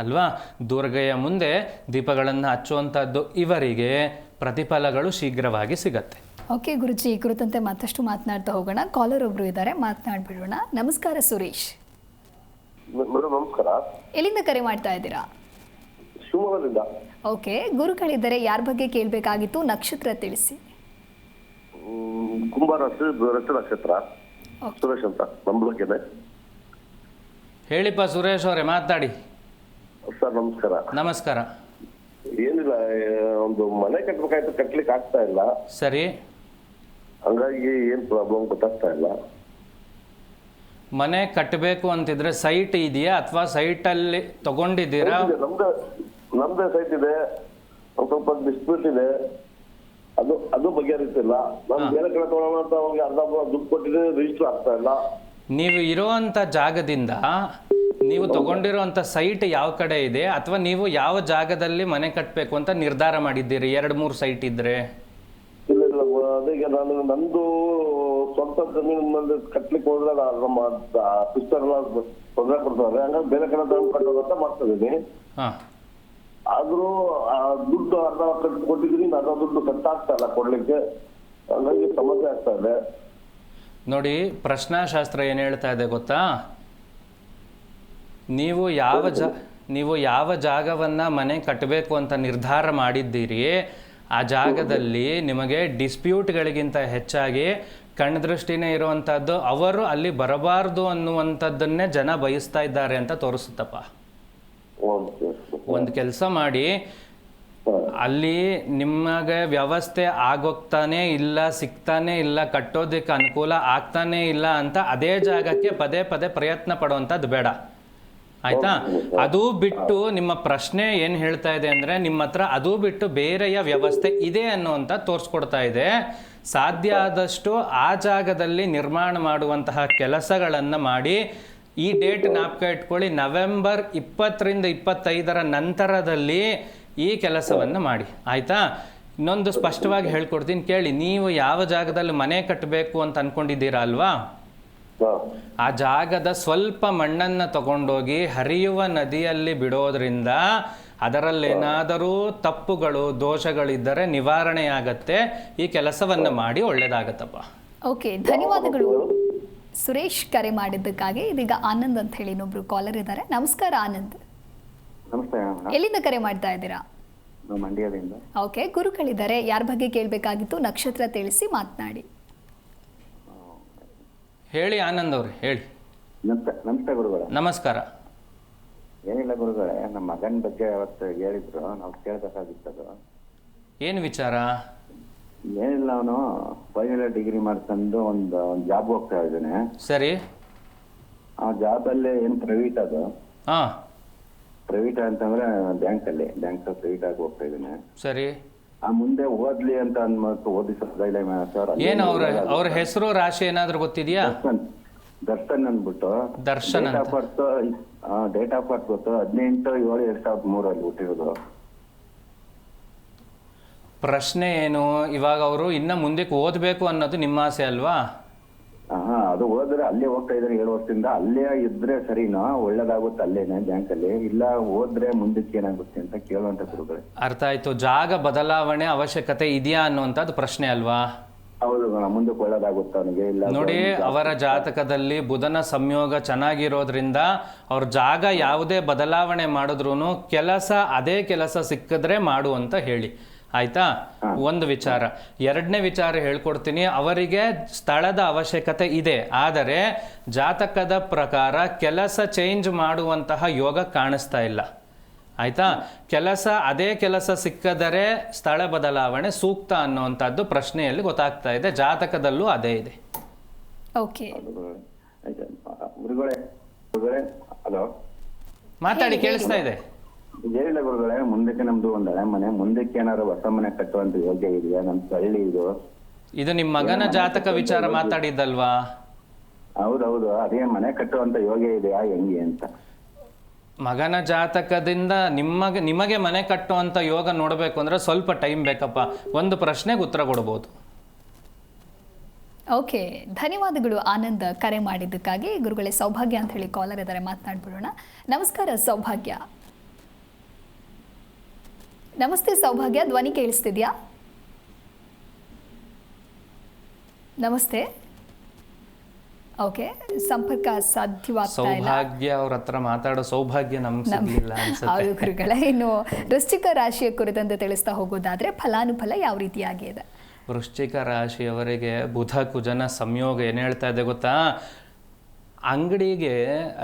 ಅಲ್ವಾ? ದುರ್ಗೆಯ ಮುಂದೆ ದೀಪಗಳನ್ನು ಹಚ್ಚುವಂಥದ್ದು ಇವರಿಗೆ ಪ್ರತಿಫಲಗಳು ಶೀಘ್ರವಾಗಿ ಸಿಗತ್ತೆ. ಓಕೆ ಗುರುಜಿ ಈ ಕುರಿತಂತೆ ಮತ್ತಷ್ಟು ಮಾತನಾಡ್ತಾ ಹೋಗೋಣ. ಕಾಲರ್ ಒಬ್ರು ಇದ್ದಾರೆ ಮಾತನಾಡ್ಬಿಡೋಣ. ನಮಸ್ಕಾರ ಸುರೇಶ್. ಮೇಡಮ್ ನಮಸ್ಕಾರ. ಎಲ್ಲಿಂದ ಕರೆ ಮಾಡ್ತಾ ಇದ್ದೀರಾ? ಶಿವಮೊಗ್ಗದಿಂದ. ಓಕೆ ಗುರುಗಳಿದ್ದಾರೆ ಯಾರ ಬಗ್ಗೆ ಕೇಳಬೇಕಾಗಿತ್ತು? ನಕ್ಷತ್ರ ತಿಳಿಸಿ. ಮ್, ಕುಂಭರಾಶಿ ರಚ ನಕ್ಷತ್ರ. ಓಕೆ ಸುರೇಶ್ ಅಂತ ನಮ್ಮ ಬಗ್ಗೆನೆ ಹೇಳಿಪ್ಪ ಸುರೇಶ್ ಅವರೇ ಮಾತಾಡಿ. ಸರ್ ನಮಸ್ಕಾರ. ನಮಸ್ಕಾರ. ಏನಿಲ್ಲ ಒಂದು ಮನೆ ಕಟ್ಬೇಕಾಯ್ತು ಕಟ್ಲಿಕ್ಕೆ ಆಗ್ತಾ ಇಲ್ಲ. ಸರಿ. ಹಂಗಾಗಿ ಏನ್ ಪ್ರಾಬ್ಲಮ್ ಗೊತ್ತಾಗ್ತಾ ಇಲ್ಲ. ಮನೆ ಕಟ್ಟಬೇಕು ಅಂತಿದ್ರೆ ಸೈಟ್ ಇದೆಯಾ? ಅಥವಾ ಸೈಟಲ್ಲಿ ತಗೊಂಡಿದ್ದೀರಾ? ಇದೆ, ನಮ್ದೇ ನಮ್ದೇ ಸೈಟ್ ಇದೆ. ಒಂದ್ ಸ್ವಲ್ಪ ಡಿಸ್ಪ್ಯೂಟ್ ಇದೆ. ಅದು ಅದು ಬಗೆಹರಿಸಿಲ್ಲ ನಾನು ಬೇರೆ ಕಡೆ ತಗೊಳ್ಳೋಣ ಅಂತ ಅವ್ರಿಗೆ ಅರ್ಧ ದುಡ್ಡು ಕೊಟ್ಟಿದ್ರೆ ರಿಜಿಸ್ಟರ್ ಆಗ್ತಾ ಇಲ್ಲ. ನೀವು ಇರುವಂತ ಜಾಗದಿಂದ ನೀವು ತಗೊಂಡಿರುವಂಥ ಸೈಟ್ ಯಾವ ಕಡೆ ಇದೆ? ಅಥವಾ ನೀವು ಯಾವ ಜಾಗದಲ್ಲಿ ಮನೆ ಕಟ್ಟಬೇಕು ಅಂತ ನಿರ್ಧಾರ ಮಾಡಿದ್ದೀರಿ? ಎರಡು ಮೂರು ಸೈಟ್ ಇದ್ದರೆ ಇಲ್ಲ ಇಲ್ಲ. ನಾನು ನಂದು ಸ್ವಂತ ಜಮೀನಲ್ಲಿ ಕಟ್ಲಿಕ್ಕೆ ಹೋದ್ರೆ ನಮ್ಮ ಸಿಸ್ಟರ್ ಎಲ್ಲ ತೊಂದರೆ ಕೊಡ್ತಾರೆ. ಹಂಗಾಗಿ ಬೇರೆ ಕಡೆ ತಗೊಂಡು ಕಟ್ಟೋದಂತ ಮಾಡ್ತಾ ಇದ್ದೀನಿ ಹಾಂ. ಆದ್ರೂ ಆ ದುಡ್ಡು ಅರ್ಧ ಕಟ್ಟಿ ಕೊಟ್ಟಿದ್ದೀನಿ. ಅರ್ಧ ದುಡ್ಡು ಕಟ್ಟಾಗ್ತಾ ಇಲ್ಲ ಕೊಡ್ಲಿಕ್ಕೆ. ಹಂಗಾಗಿ ಸಮಸ್ಯೆ ಆಗ್ತಾ ಇದೆ. ನೋಡಿ ಪ್ರಶ್ನಾಶಾಸ್ತ್ರ ಏನು ಹೇಳ್ತಾ ಇದೆ ಗೊತ್ತಾ? ನೀವು ಯಾವ ಜ, ನೀವು ಯಾವ ಜಾಗವನ್ನು ಮನೆ ಕಟ್ಟಬೇಕು ಅಂತ ನಿರ್ಧಾರ ಮಾಡಿದ್ದೀರಿ, ಆ ಜಾಗದಲ್ಲಿ ನಿಮಗೆ ಡಿಸ್ಪ್ಯೂಟ್ಗಳಿಗಿಂತ ಹೆಚ್ಚಾಗಿ ಕಣ್ದೃಷ್ಟಿನೇ ಇರುವಂಥದ್ದು ಅವರು ಅಲ್ಲಿ ಬರಬಾರ್ದು ಅನ್ನುವಂಥದ್ದನ್ನೇ ಜನ ಬಯಸ್ತಾ ಇದ್ದಾರೆ ಅಂತ ತೋರಿಸುತ್ತಪ್ಪ. ಒಂದು ಕೆಲಸ ಮಾಡಿ, ಅಲ್ಲಿ ನಿಮಗೆ ವ್ಯವಸ್ಥೆ ಆಗೋಗ್ತಾನೆ ಇಲ್ಲ, ಸಿಗ್ತಾನೆ ಇಲ್ಲ, ಕಟ್ಟೋದಕ್ಕೆ ಅನುಕೂಲ ಆಗ್ತಾನೆ ಇಲ್ಲ ಅಂತ ಅದೇ ಜಾಗಕ್ಕೆ ಪದೇ ಪದೇ ಪ್ರಯತ್ನ ಪಡುವಂಥದ್ದು ಬೇಡ. ಆಯ್ತಾ? ಅದು ಬಿಟ್ಟು ನಿಮ್ಮ ಪ್ರಶ್ನೆ ಏನು ಹೇಳ್ತಾ ಇದೆ ಅಂದರೆ ನಿಮ್ಮ ಹತ್ರ ಅದು ಬಿಟ್ಟು ಬೇರೆಯ ವ್ಯವಸ್ಥೆ ಇದೆ ಅನ್ನುವಂಥ ತೋರಿಸ್ಕೊಡ್ತಾ ಇದೆ. ಸಾಧ್ಯ ಆದಷ್ಟು ಆ ಜಾಗದಲ್ಲಿ ನಿರ್ಮಾಣ ಮಾಡುವಂತಹ ಕೆಲಸಗಳನ್ನು ಮಾಡಿ ಈ ಡೇಟ್ ನಾಪ್ಕ ಇಟ್ಕೊಳ್ಳಿ ನವೆಂಬರ್ ಇಪ್ಪತ್ತರಿಂದ ಇಪ್ಪತ್ತೈದರ ನಂತರದಲ್ಲಿ ಈ ಕೆಲಸವನ್ನು ಮಾಡಿ. ಆಯಿತಾ? ಇನ್ನೊಂದು ಸ್ಪಷ್ಟವಾಗಿ ಹೇಳ್ಕೊಡ್ತೀನಿ ಕೇಳಿ ನೀವು ಯಾವ ಜಾಗದಲ್ಲಿ ಮನೆ ಕಟ್ಟಬೇಕು ಅಂತ ಅನ್ಕೊಂಡಿದ್ದೀರಾ ಅಲ್ವಾ? ಆ ಜಾಗದ ಸ್ವಲ್ಪ ಮಣ್ಣನ್ನು ತಗೊಂಡೋಗಿ ಹರಿಯುವ ನದಿಯಲ್ಲಿ ಬಿಡೋದ್ರಿಂದ ಅದರಲ್ಲೇನಾದರೂ ತಪ್ಪುಗಳು ದೋಷಗಳಿದ್ದರೆ ನಿವಾರಣೆ ಆಗತ್ತೆ ಈ ಕೆಲಸವನ್ನು ಮಾಡಿ ಒಳ್ಳೇದಾಗತ್ತಪ್ಪ. ಓಕೆ ಧನ್ಯವಾದಗಳು. ಸುರೇಶ್ ಕರೆ ಮಾಡಿದ್ದಕ್ಕಾಗಿ ಇದೀಗ ಆನಂದ್ ಅಂತ ಹೇಳಿ ಇನ್ನೊಬ್ರು ಕಾಲರ್ ಇದ್ದಾರೆ. ನಮಸ್ಕಾರ ಆನಂದ್. ನಮಸ್ತೆ ಮೇಡಮ್ ಎಲ್ಲಿಂದ ಕರೆ ಮಾಡ್ತಾ ಇದ್ದೀರಾ? ಮಂಡ್ಯದಿಂದ. ಓಕೆ ಗುರುಗಳಿದ್ದಾರೆ. ಯಾರ ಬಗ್ಗೆ ಕೇಳಬೇಕಾಗಿತ್ತು? ನಕ್ಷತ್ರ ತಿಳಿಸಿ ಮಾತನಾಡಿ. ಹೇಳಿ ಆನಂದ್ ಅವ್ರೆ ಹೇಳಿ. ನಮಸ್ತೆ ನಮಸ್ತೆ ಗುರುಗಳೇ. ನಮಸ್ಕಾರ. ಏನಿಲ್ಲ ಗುರುಗಳೇ ನಮ್ಮ ಮಗನ ಬಗ್ಗೆ ಅವತ್ತು ಹೇಳಿದ್ರು ನಾವು ಕೇಳಬೇಕಾಗಿತ್ತದು ಏನು ವಿಚಾರ? ಏನಿಲ್ಲ ಅವನು ಫೈನಲ್ ಡಿಗ್ರಿ ಮಾಡ್ಕೊಂಡು ಒಂದು ಒಂದು ಜಾಬ್ ಹೋಗ್ತಾ ಇದ್ದಾನೆ. ಸರಿ. ಆ ಜಾಬಲ್ಲಿ ಏನು ಪ್ರೈವೇಟ್ ಅದು? ಹಾಂ. ಪ್ರೈವೇಟ್ ಅಂತಂದ್ರೆ ಬ್ಯಾಂಕಲ್ಲಿ ಬ್ಯಾಂಕ್ ಪ್ರೈವೇಟ್ ಆಗಿ ಹೋಗ್ತಾ ಇದ್ದಾನೆ. ಸರಿ. ಆ ಮುಂದೆ ಓದ್ಲಿ ಅಂತ ಅನ್ಮತ್ತು ಓದಿ ಸರ್ ಏನು ಅವ್ರ ಅವ್ರ ಹೆಸರು ರಾಶಿ ಏನಾದರೂ ಗೊತ್ತಿದ್ಯಾ? ದರ್ಶನ್. ದರ್ಶನ್ ಅಂದ್ಬಿಟ್ಟು Darshan date of birth date of birth ಗೊತ್ತು. ಹದಿನೆಂಟು ಏಳು ಎರಡ್ ಸಾವಿರದ ಮೂರಲ್ಲಿ ಹುಟ್ಟಿರೋದು. ಪ್ರಶ್ನೆ ಏನು? ಇವಾಗ ಅವರು ಇನ್ನ ಮುಂದಕ್ಕೆ ಓದ್ಬೇಕು ಅನ್ನೋದು ನಿಮ್ಮ ಆಸೆ ಅಲ್ವಾ? ಹಾ ಅದು ಹೋದ್ರೆ ಅಲ್ಲೇ ಹೋಗ್ತಾ ಇದ್ರೆ ಏಳು ವರ್ಷದಿಂದ. ಅಲ್ಲೇ ಇದ್ರೆ ಸರಿನಾ? ಒಳ್ಳೇದಾಗುತ್ತೆ ಅಲ್ಲೇನೆ ಬ್ಯಾಂಕಲ್ಲಿ? ಇಲ್ಲ ಹೋದ್ರೆ ಮುಂದಕ್ಕೆ ಏನಾಗುತ್ತೆ ಅಂತ ಕೇಳುವಂತ ಗುರುಗಳೇ. ಅರ್ಥ ಆಯ್ತು. ಜಾಗ ಬದಲಾವಣೆ ಅವಶ್ಯಕತೆ ಇದೆಯಾ ಅನ್ನುವಂಥದ್ದು ಪ್ರಶ್ನೆ ಅಲ್ವಾ? ಹೌದು ಮುಂದಕ್ಕೆ ಒಳ್ಳೇದಾಗುತ್ತೆ ಅವನಿಗೆ. ಇಲ್ಲ ನೋಡಿ ಅವರ ಜಾತಕದಲ್ಲಿ ಬುಧನ ಸಂಯೋಗ ಚೆನ್ನಾಗಿರೋದ್ರಿಂದ ಅವ್ರ ಜಾಗ ಯಾವುದೇ ಬದಲಾವಣೆ ಮಾಡಿದ್ರು ಕೆಲಸ ಅದೇ ಕೆಲಸ ಸಿಕ್ಕಿದ್ರೆ ಮಾಡು ಅಂತ ಹೇಳಿ. ಆಯ್ತಾ? ಒಂದು ವಿಚಾರ. ಎರಡನೇ ವಿಚಾರ ಹೇಳ್ಕೊಡ್ತೀನಿ. ಅವರಿಗೆ ಸ್ಥಳದ ಅವಶ್ಯಕತೆ ಇದೆ. ಆದರೆ ಜಾತಕದ ಪ್ರಕಾರ ಕೆಲಸ ಚೇಂಜ್ ಮಾಡುವಂತಹ ಯೋಗ ಕಾಣಿಸ್ತಾ ಇಲ್ಲ. ಆಯ್ತಾ? ಕೆಲಸ ಅದೇ ಕೆಲಸ ಸಿಕ್ಕದರೆ ಸ್ಥಳ ಬದಲಾವಣೆ ಸೂಕ್ತ ಅನ್ನುವಂಥದ್ದು ಪ್ರಶ್ನೆಯಲ್ಲಿ ಗೊತ್ತಾಗ್ತಾ ಇದೆ. ಜಾತಕದಲ್ಲೂ ಅದೇ ಇದೆ. ಓಕೆ. ಗುರುಗಳೇ. ಗುರುಗಳೇ ಗುರುಗಳೇ ಹಲೋ? ಮಾತಾಡಿ ಕೇಳಿಸ್ತಾ ಇದೆ. ಏನಿಲ್ಲ ಗುರುಗಳೇ ಮುಂದಕ್ಕೆ ನಮ್ದು ಒಂದ್ ಹಳೆ ಮನೆ ಮುಂದಕ್ಕೆ ಏನಾದ್ರು ಹೊಸ ಮನೆ ಕಟ್ಟುವಂತ ಯೋಗ್ಯ ಇದೆಯಾ? ನಮ್ ಹಳ್ಳಿ ಇದು. ಇದು ನಿಮ್ಮ ಮಗನ ಜಾತಕ ವಿಚಾರ ಮಾತಾಡಿದ್ದಲ್ವಾ? ಹೌದೌದು ಅದೇ ಮನೆ ಕಟ್ಟುವಂತ ಯೋಗ್ಯ ಇದೆಯಾ ಹೆಂಗೆ ಅಂತ. ಮಗನ ಜಾತಕದಿಂದ ನಿಮಗೆ ನಿಮಗೆ ಮನೆ ಕಟ್ಟುವಂತ ಯೋಗ ನೋಡಬೇಕು ಅಂದ್ರೆ ಸ್ವಲ್ಪ ಟೈಮ್ ಬೇಕಪ್ಪ. ಒಂದು ಪ್ರಶ್ನೆಗೆ ಉತ್ತರ ಕೊಡ್ಬೋದು. ಓಕೆ ಧನ್ಯವಾದಗಳು ಆನಂದ್ ಕರೆ ಮಾಡಿದ್ದಕ್ಕಾಗಿ. ಗುರುಗಳೇ ಸೌಭಾಗ್ಯ ಅಂತ ಹೇಳಿ ಕಾಲರ್ ಇದ್ದಾರೆ ಮಾತನಾಡ್ಬಿಡೋಣ. ನಮಸ್ಕಾರ ಸೌಭಾಗ್ಯ. ನಮಸ್ತೆ ಸೌಭಾಗ್ಯ ಧ್ವನಿ ಕೇಳಿಸ್ತಿದ್ಯಾ? ನಮಸ್ತೆ. ಓಕೆ ಸಂಪರ್ಕ ಸಾಧ್ಯವಾಗ್ತಾ ಸೌಭಾಗ್ಯ ಅವ್ರ ಹತ್ರ ಮಾತಾಡೋ ಸೌಭಾಗ್ಯ ನಮ್ಗೆ ಹೌದು ಗುರುಗಳೇ ಇನ್ನು ವೃಶ್ಚಿಕ ರಾಶಿಯ ಕುರಿತಂತೆ ತಿಳಿಸ್ತಾ ಹೋಗೋದಾದ್ರೆ ಫಲಾನುಫಲ ಯಾವ ರೀತಿಯಾಗಿದೆ? ವೃಶ್ಚಿಕ ರಾಶಿಯವರಿಗೆ ಬುಧ ಕುಜನ ಸಂಯೋಗ ಏನು ಹೇಳ್ತಾ ಇದೆ ಗೊತ್ತಾ? ಅಂಗಡಿಗೆ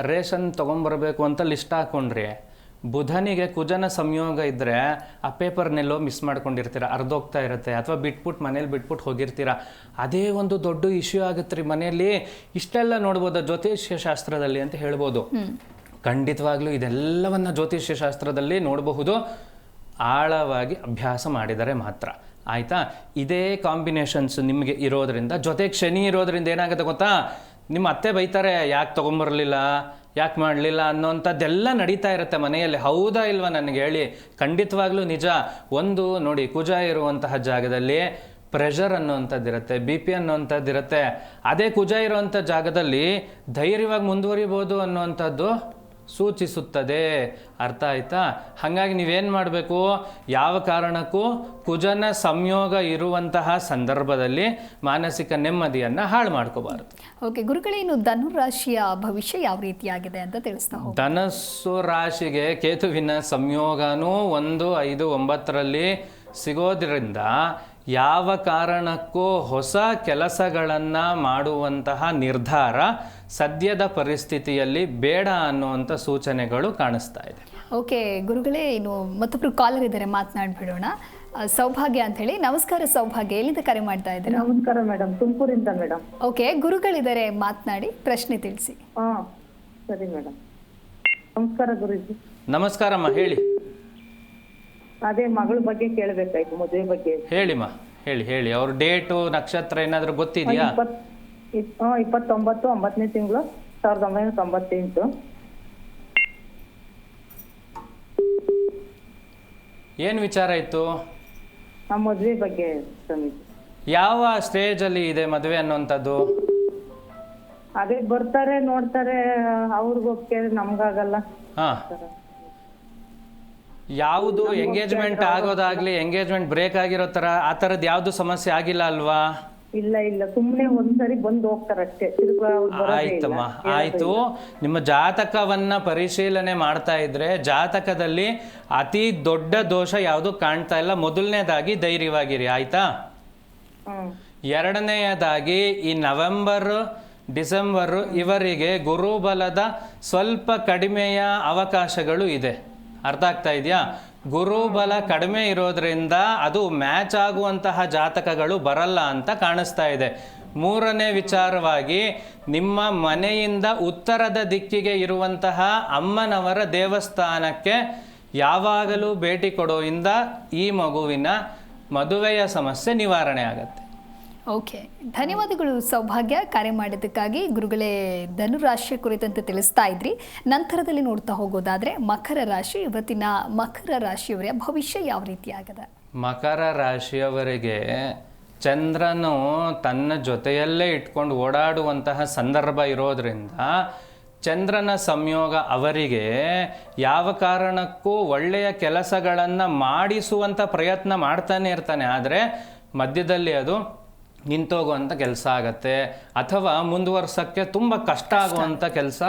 ರೇಷನ್ ತೊಗೊಂಬರ್ಬೇಕು ಅಂತ ಲಿಸ್ಟ್ ಹಾಕೊಂಡ್ರಿ ಬುಧನಿಗೆ ಕುಜನ ಸಂಯೋಗ ಇದ್ದರೆ ಆ ಪೇಪರ್ನೆಲ್ಲೋ ಮಿಸ್ ಮಾಡ್ಕೊಂಡಿರ್ತೀರ ಅರ್ಧೋಗ್ತಾ ಇರುತ್ತೆ ಅಥವಾ ಬಿಟ್ಬಿಟ್ಟು ಮನೇಲಿ ಬಿಟ್ಬಿಟ್ಟು ಹೋಗಿರ್ತೀರ. ಅದೇ ಒಂದು ದೊಡ್ಡ ಇಶ್ಯೂ ಆಗುತ್ತೆ ರೀ ಮನೆಯಲ್ಲಿ. ಇಷ್ಟೆಲ್ಲ ನೋಡ್ಬೋದು ಜ್ಯೋತಿಷ್ಯ ಶಾಸ್ತ್ರದಲ್ಲಿ ಅಂತ ಹೇಳ್ಬೋದು. ಖಂಡಿತವಾಗ್ಲೂ ಇದೆಲ್ಲವನ್ನ ಜ್ಯೋತಿಷ್ಯ ಶಾಸ್ತ್ರದಲ್ಲಿ ನೋಡಬಹುದು. ಆಳವಾಗಿ ಅಭ್ಯಾಸ ಮಾಡಿದರೆ ಮಾತ್ರ. ಆಯಿತಾ? ಇದೇ ಕಾಂಬಿನೇಷನ್ಸ್ ನಿಮಗೆ ಇರೋದ್ರಿಂದ ಜೊತೆಗೆ ಶನಿ ಇರೋದ್ರಿಂದ ಏನಾಗುತ್ತೆ ಗೊತ್ತಾ? ನಿಮ್ಮ ಅತ್ತೆ ಬೈತಾರೆ ಯಾಕೆ ತೊಗೊಂಬರಲಿಲ್ಲ? ಯಾಕೆ ಮಾಡಲಿಲ್ಲ ಅನ್ನೋಂಥದ್ದೆಲ್ಲ ನಡೀತಾ ಇರುತ್ತೆ ಮನೆಯಲ್ಲಿ. ಹೌದಾ ಇಲ್ವಾ ನನಗೆ ಹೇಳಿ. ಖಂಡಿತವಾಗ್ಲೂ ನಿಜ. ಒಂದು, ನೋಡಿ, ಕುಜ ಇರುವಂತಹ ಜಾಗದಲ್ಲಿ ಪ್ರೆಷರ್ ಅನ್ನೋವಂಥದ್ದಿರುತ್ತೆ ಬಿ ಪಿ ಅನ್ನೋವಂಥದ್ದಿರುತ್ತೆ ಅದೇ ಕುಜ ಇರುವಂಥ ಜಾಗದಲ್ಲಿ ಧೈರ್ಯವಾಗಿ ಮುಂದುವರಿಬೋದು ಅನ್ನುವಂಥದ್ದು ಸೂಚಿಸುತ್ತದೆ. ಅರ್ಥ ಆಯ್ತಾ? ಹಾಗಾಗಿ ನೀವೇನು ಮಾಡಬೇಕು? ಯಾವ ಕಾರಣಕ್ಕೂ ಕುಜನ ಸಂಯೋಗ ಇರುವಂತಹ ಸಂದರ್ಭದಲ್ಲಿ ಮಾನಸಿಕ ನೆಮ್ಮದಿಯನ್ನು ಹಾಳು ಮಾಡ್ಕೋಬಾರದು. ಓಕೆ ಗುರುಗಳೇ ಇನ್ನು ಧನುರಾಶಿಯ ಭವಿಷ್ಯ ಯಾವ ರೀತಿಯಾಗಿದೆ ಅಂತ ತಿಳಿಸ್ತಾ ಧನಸ್ಸು ರಾಶಿಗೆ ಕೇತುವಿನ ಸಂಯೋಗನೂ ಒಂದು ಐದು ಒಂಬತ್ತರಲ್ಲಿ ಸಿಗೋದ್ರಿಂದ ಯಾವ ಕಾರಣಕ್ಕೂ ಹೊಸ ಕೆಲಸಗಳನ್ನು ಮಾಡುವಂತಹ ನಿರ್ಧಾರ ಸದ್ಯದ ಪರಿಸ್ಥಿತಿಯಲ್ಲಿ ಬೇಡ ಅನ್ನುವಂಥ ಸೂಚನೆಗಳು ಕಾಣಿಸ್ತಾ ಇದೆ. ಓಕೆ ಗುರುಗಳೇ ಇನ್ನು ಮತ್ತೊಬ್ಬರು ಕಾಲರ್ ಇದ್ದಾರೆ ಮಾತನಾಡ್ಬಿಡೋಣ. ಸೌಭಾಗ್ಯ ಅಂತ ಹೇಳಿ ನಮಸ್ಕಾರ ಸೌಭಾಗ್ಯ ಎಲ್ಲಿಂದ ಕರೆ ಮಾಡ್ತಾ ಇದ್ದಾರೆ? ನಮಸ್ಕಾರ ಮೇಡಮ್ ತುಮಕೂರಿಂದ ಮೇಡಮ್. ಓಕೆ ಗುರುಗಳಿದ್ದಾರೆ ಮಾತನಾಡಿ ಪ್ರಶ್ನೆ ತಿಳಿಸಿ. ಹಾ ಸರಿ ಮೇಡಮ್. ನಮಸ್ಕಾರ ಗುರುಜಿ. ನಮಸ್ಕಾರಮ್ಮ ಹೇಳಿ. ಅದೇ ಮಗಳ ಬಗ್ಗೆ ಕೇಳಬೇಕಾಯ್ತು ಮದುವೆ ಬಗ್ಗೆ. ಹೇಳಿಮ್ಮ ಹೇಳಿ ಹೇಳಿ. ಅವ್ರ ಡೇಟು ನಕ್ಷತ್ರ ಏನಾದರೂ ಗೊತ್ತಿದೆಯಾ? ಇಪ್ಪತ್ ಇಪ್- ಇಪ್ಪತ್ತೊಂಬತ್ತು ಒಂಬತ್ತನೇ ತಿಂಗಳು ಸಾವಿರದ ಒಂಬೈನೂರ ತೊಂಬತ್ತೆಂಟು. ಏನು ವಿಚಾರ ಇತ್ತು ಆ ಮದುವೆ ಬಗ್ಗೆ ಸ್ವಾಮೀಜಿ. ಯಾವ ಸ್ಟೇಜಲ್ಲಿ ಇದೆ ಮದುವೆ ಅನ್ನುವಂಥದ್ದು? ಅದೇ ಬರ್ತಾರೆ ನೋಡ್ತಾರೆ ಅವ್ರಿಗೆ ಒಪ್ಪಿಗೆ ನಮ್ಗಾಗಲ್ಲ. ಹಾ. ಯಾವುದು ಎಂಗೇಜ್ಮೆಂಟ್ ಆಗೋದಾಗ್ಲಿ ಎಂಗೇಜ್ಮೆಂಟ್ ಬ್ರೇಕ್ ಆಗಿರೋ ತರ ಆ ತರದ್ ಯಾವುದು ಸಮಸ್ಯೆ ಆಗಿಲ್ಲ ಅಲ್ವಾ? ಇಲ್ಲ ಇಲ್ಲ. ಸುಮ್ಮನೆ ಒಂದ್ಸರಿ ಬಂದು ಹೋಗ್ತಾರಷ್ಟೇ ತಿರ್ಗಾ ಅವ್ರು ಬರೋದೇ ಇಲ್ಲ. ಆಯ್ತಮ್ಮ ಆಯ್ತು. ನಿಮ್ಮ ಜಾತಕವನ್ನ ಪರಿಶೀಲನೆ ಮಾಡ್ತಾ ಇದ್ರೆ ಜಾತಕದಲ್ಲಿ ಅತಿ ದೊಡ್ಡ ದೋಷ ಯಾವುದು ಕಾಣ್ತಾ ಇಲ್ಲ. ಮೊದಲನೇದಾಗಿ ಧೈರ್ಯವಾಗಿರಿ ಆಯ್ತಾ? ಹ್ಮ್. ಎರಡನೆಯದಾಗಿ ಈ ನವೆಂಬರ್ ಡಿಸೆಂಬರ್ ಇವರಿಗೆ ಗುರುಬಲದ ಸ್ವಲ್ಪ ಕಡಿಮೆಯ ಅವಕಾಶಗಳು ಇದೆ. ಅರ್ಥ ಆಗ್ತಾ ಇದೆಯಾ? ಗುರುಬಲ ಕಡಿಮೆ ಇರೋದ್ರಿಂದ ಅದು ಮ್ಯಾಚ್ ಆಗುವಂತಹ ಜಾತಕಗಳು ಬರಲ್ಲ ಅಂತ ಕಾಣಿಸ್ತಾ ಇದೆ. ಮೂರನೇ ವಿಚಾರವಾಗಿ, ನಿಮ್ಮ ಮನೆಯಿಂದ ಉತ್ತರದ ದಿಕ್ಕಿಗೆ ಇರುವಂತಹ ಅಮ್ಮನವರ ದೇವಸ್ಥಾನಕ್ಕೆ ಯಾವಾಗಲೂ ಭೇಟಿ ಕೊಡೋಯಿಂದ ಈ ಮಗುವಿನ ಮದುವೆಯ ಸಮಸ್ಯೆ ನಿವಾರಣೆ ಆಗತ್ತೆ. ಓಕೆ. ಧನ್ಯವಾದಗಳು ಸೌಭಾಗ್ಯ. ಕರೆ ಮಾಡಿದ್ದಕ್ಕಾಗಿ ಗುರುಗಳೇ ಧನುರಾಶಿಯ ಕುರಿತಂತೆ ತಿಳಿಸ್ತಾ ಇದ್ರಿ. ನಂತರದಲ್ಲಿ ನೋಡ್ತಾ ಹೋಗೋದಾದ್ರೆ ಮಕರ ರಾಶಿ, ಇವತ್ತಿನ ಮಕರ ರಾಶಿಯವರ. ಭವಿಷ್ಯ ಯಾವ ರೀತಿಯಾಗದೆ ಮಕರ ರಾಶಿಯವರಿಗೆ ಚಂದ್ರನು ತನ್ನ ಜೊತೆಯಲ್ಲೇ ಇಟ್ಕೊಂಡು ಓಡಾಡುವಂತಹ ಸಂದರ್ಭ ಇರೋದ್ರಿಂದ ಚಂದ್ರನ ಸಂಯೋಗ ಅವರಿಗೆ ಯಾವ ಕಾರಣಕ್ಕೂ ಒಳ್ಳೆಯ ಕೆಲಸಗಳನ್ನು ಮಾಡಿಸುವಂಥ ಪ್ರಯತ್ನ ಮಾಡ್ತಾನೆ ಇರ್ತಾನೆ. ಆದರೆ ಮಧ್ಯದಲ್ಲಿ ಅದು ನಿಂತೋಗುವಂಥ ಕೆಲಸ ಆಗತ್ತೆ. ಅಥವಾ ಮುಂದುವರ್ಸೋಕ್ಕೆ ತುಂಬ ಕಷ್ಟ ಆಗುವಂಥ ಕೆಲಸ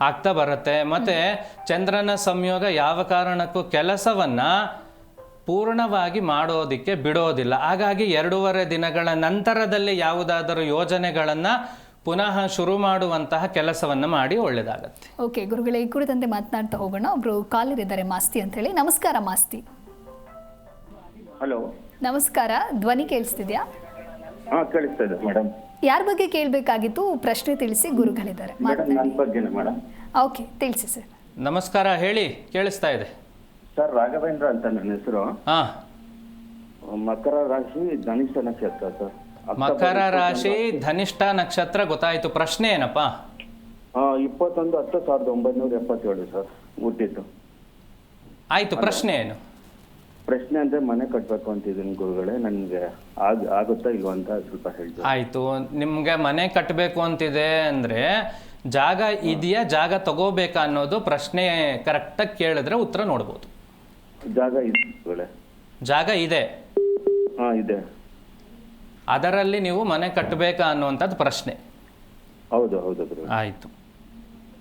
ಆಗ್ತಾ ಬರುತ್ತೆ. ಮತ್ತೆ ಚಂದ್ರನ ಸಂಯೋಗ ಯಾವ ಕಾರಣಕ್ಕೂ ಕೆಲಸವನ್ನ ಪೂರ್ಣವಾಗಿ ಮಾಡೋದಕ್ಕೆ ಬಿಡೋದಿಲ್ಲ. ಹಾಗಾಗಿ ಎರಡೂವರೆ ದಿನಗಳ ನಂತರದಲ್ಲಿ ಯಾವುದಾದರೂ ಯೋಜನೆಗಳನ್ನು ಪುನಃ ಶುರು ಮಾಡುವಂತಹ ಕೆಲಸವನ್ನು ಮಾಡಿ ಒಳ್ಳೆಯದಾಗತ್ತೆ. ಓಕೆ ಗುರುಗಳೇ ಈ ಕುರಿತಂತೆ ಮಾತನಾಡ್ತಾ ಹೋಗೋಣ. ಒಬ್ರು ಕಾಲರ್ ಇದ್ದಾರೆ ಮಾಸ್ತಿ ಅಂತ ಹೇಳಿ ನಮಸ್ಕಾರ ಮಾಸ್ತಿ. ಹಲೋ ನಮಸ್ಕಾರ. ಧ್ವನಿ ಕೇಳಿಸ್ತಿದ್ಯಾ? ಹಾ ಕಳಿಸ್ತಾ ಇದೆ ಮೇಡಮ್ ಯಾರ ಬಗ್ಗೆ ಕೇಳಬೇಕಾಗಿತ್ತು? ಪ್ರಶ್ನೆ ತಿಳಿಸಿ ಗುರುಗಳಿದ್ದಾರೆ. ಮೇಡಮ್ ಮಾತನಾಡಿ. ನನ್ನ ಬಗ್ಗೆನೇ ಮೇಡಮ್ ಓಕೆ ತಿಳಿಸಿ ಸರ್ ನಮಸ್ಕಾರ ಹೇಳಿ ಕೇಳಿಸ್ತಾ ಇದೆ. ಸರ್ ರಾಘವೇಂದ್ರ ಅಂತ ನನ್ನ ಹೆಸರು. ಹಾ. ಮಕರ ರಾಶಿ ಧನಿಷ್ಠ ನಕ್ಷತ್ರ ಸರ್ ಮಕರ ರಾಶಿ ಧನಿಷ್ಠ ನಕ್ಷತ್ರ ಗೊತ್ತಾಯ್ತು. ಪ್ರಶ್ನೆ ಏನಪ್ಪ? ಆ, ಇಪ್ಪತ್ತೊಂದು ಹತ್ತು ಸಾವಿರದ ಒಂಬೈನೂರ ಎಪ್ಪತ್ತೇಳು ಸರ್ ಹುಟ್ಟಿದ್ದು ಆಯ್ತು ಪ್ರಶ್ನೆ ಏನು? ಪ್ರಶ್ನೆ ಅಂದ್ರೆ ಮನೆ ಕಟ್ಬೇಕು ಅಂತಿದ್ದೀನಿ ಗುರುಗಳೇ. ನನ್ಗೆ ಆಗ ಆಗುತ್ತಾ ಇಲ್ವಾ ಅಂತ ಸ್ವಲ್ಪ ಹೇಳ್ತೀನಿ. ಆಯಿತು. ನಿಮಗೆ ಮನೆ ಕಟ್ಟಬೇಕು ಅಂತಿದೆ ಅಂದರೆ ಜಾಗ ಇದೆಯಾ ಜಾಗ ತಗೋಬೇಕಾ ಅನ್ನೋದು ಪ್ರಶ್ನೆ ಕರೆಕ್ಟಾಗಿ ಕೇಳಿದ್ರೆ ಉತ್ತರ ನೋಡ್ಬೋದು. ಜಾಗ ಇದೆ ಗುರುಗಳೇ. ಜಾಗ ಇದೆ. ಹಾ ಇದೆ. ಅದರಲ್ಲಿ ನೀವು ಮನೆ ಕಟ್ಟಬೇಕಾ ಅನ್ನುವಂಥದ್ದು ಪ್ರಶ್ನೆ. ಹೌದು ಹೌದು ಗುರು ಆಯಿತು.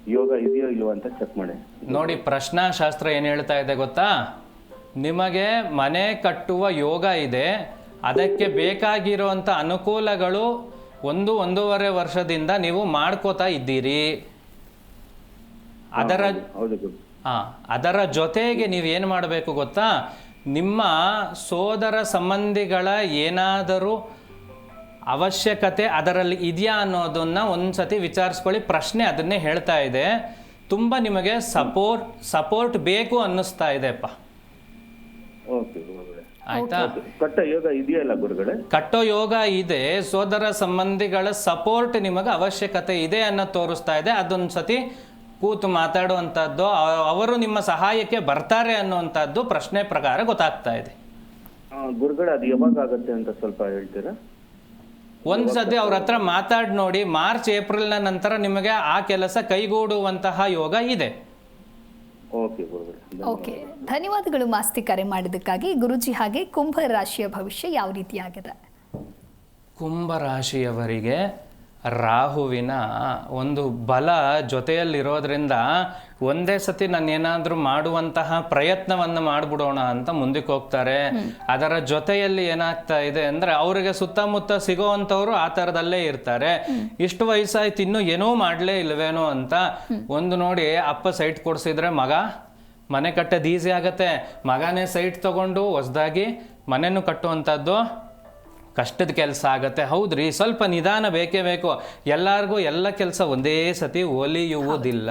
ಯೋಗ ಇದೆಯೋ ಇಲ್ವಾ ಅಂತ ಚೆಕ್ ಮಾಡಿ. ನೋಡಿ ಪ್ರಶ್ನಾಶಾಸ್ತ್ರ ಏನು ಹೇಳ್ತಾ ಇದೆ ಗೊತ್ತಾ? ನಿಮಗೆ ಮನೆ ಕಟ್ಟುವ ಯೋಗ ಇದೆ ಅದಕ್ಕೆ ಬೇಕಾಗಿರುವಂಥ ಅನುಕೂಲಗಳು ಒಂದು ಒಂದೂವರೆ ವರ್ಷದಿಂದ ನೀವು ಮಾಡ್ಕೋತಾ ಇದ್ದೀರಿ. ಅದರ ಆ, ಅದರ ಜೊತೆಗೆ ನೀವು ಏನು ಮಾಡಬೇಕು ಗೊತ್ತಾ? ನಿಮ್ಮ ಸೋದರ ಸಂಬಂಧಿಗಳ ಏನಾದರೂ ಅವಶ್ಯಕತೆ ಅದರಲ್ಲಿ ಇದೆಯಾ ಅನ್ನೋದನ್ನ ಒಂದ್ಸತಿ ವಿಚಾರಿಸ್ಕೊಳ್ಳಿ. ಪ್ರಶ್ನೆ ಅದನ್ನೇ ಹೇಳ್ತಾ ಇದೆ. ತುಂಬ ನಿಮಗೆ ಸಪೋರ್ಟ್ ಸಪೋರ್ಟ್ ಬೇಕು ಅನ್ನಿಸ್ತಾ ಇದೆಪ್ಪ ಆಯ್ತಾ? ಕಟ್ಟ ಯೋಗ ಇದೆಯಲ್ಲ ಗುರುಗಳೇ? ಕಟ್ಟೋ ಯೋಗ ಇದೆ ಸೋದರ ಸಂಬಂಧಿಗಳ ಸಪೋರ್ಟ್ ನಿಮಗೆ ಅವಶ್ಯಕತೆ ಇದೆ ಅನ್ನೋ ತೋರಿಸ್ತಾ ಇದೆ. ಅದೊಂದು ಸತಿ ಕೂತು ಮಾತಾಡುವಂಥದ್ದು ಅವರು ನಿಮ್ಮ ಸಹಾಯಕ್ಕೆ ಬರ್ತಾರೆ ಅನ್ನುವಂಥದ್ದು ಪ್ರಶ್ನೆ ಪ್ರಕಾರ ಗೊತ್ತಾಗ್ತಾ ಇದೆ. ಗುರುಗಳು ಗುರುಗಳೇ ಅದು ಯಾವಾಗ ಆಗುತ್ತೆ ಅಂತ ಸ್ವಲ್ಪ ಹೇಳ್ತೀರಾ? ಒಂದು ಸತಿ ಅವ್ರ ಹತ್ರ ಮಾತಾಡಿ ನೋಡಿ ಮಾರ್ಚ್ ಏಪ್ರಿಲ್ನ ನಂತರ ನಿಮಗೆ ಆ ಕೆಲಸ ಕೈಗೂಡುವಂತಹ ಯೋಗ ಇದೆ. ಓಕೆ ಗುರುಗಳೇ ಓಕೆ. ಧನ್ಯವಾದಗಳು ಮಾಸ್ತಿ ಕರೆ ಮಾಡಿದ್ದಕ್ಕಾಗಿ. ಗುರುಜಿ ಹಾಗೆ ಕುಂಭ ರಾಶಿಯ ಭವಿಷ್ಯ ಯಾವ ರೀತಿಯಾಗಿದೆ? ಕುಂಭರಾಶಿಯವರಿಗೆ ರಾಹುವಿನ ಒಂದು ಬಲ ಜೊತೆಯಲ್ಲಿರೋದ್ರಿಂದ ಒಂದೇ ಸತಿ ನಾನು ಏನಾದರೂ ಮಾಡುವಂತಹ ಪ್ರಯತ್ನವನ್ನು ಮಾಡಿಬಿಡೋಣ ಅಂತ ಮುಂದಕ್ಕೆ ಹೋಗ್ತಾರೆ. ಅದರ ಜೊತೆಯಲ್ಲಿ ಏನಾಗ್ತಾ ಇದೆ ಅಂದರೆ ಅವರಿಗೆ ಸುತ್ತಮುತ್ತ ಸಿಗೋವಂಥವ್ರು ಆ ಥರದಲ್ಲೇ ಇರ್ತಾರೆ. ಇಷ್ಟು ವಯಸ್ಸಾಯ್ತು, ಇನ್ನೂ ಏನೂ ಮಾಡಲೇ ಇಲ್ವೇನೋ ಅಂತ ಒಂದು ನೋಡಿ ಅಪ್ಪ ಸೈಟ್ ಕೊಡಿಸಿದ್ರೆ, ಮಗ, ಮನೆ ಕಟ್ಟೋದು ಈಸಿ ಆಗತ್ತೆ. ಮಗನೇ ಸೈಟ್ ತಗೊಂಡು ಹೊಸ್ದಾಗಿ ಮನೆಯೂ ಕಟ್ಟುವಂಥದ್ದು ಕಷ್ಟದ ಕೆಲಸ ಆಗತ್ತೆ. ಹೌದ್ರಿ? ಸ್ವಲ್ಪ ನಿಧಾನ ಬೇಕೇ ಬೇಕು. ಎಲ್ಲರಿಗೂ ಎಲ್ಲ ಕೆಲಸ ಒಂದೇ ಸತಿ ಒಲಿಯುವುದಿಲ್ಲ.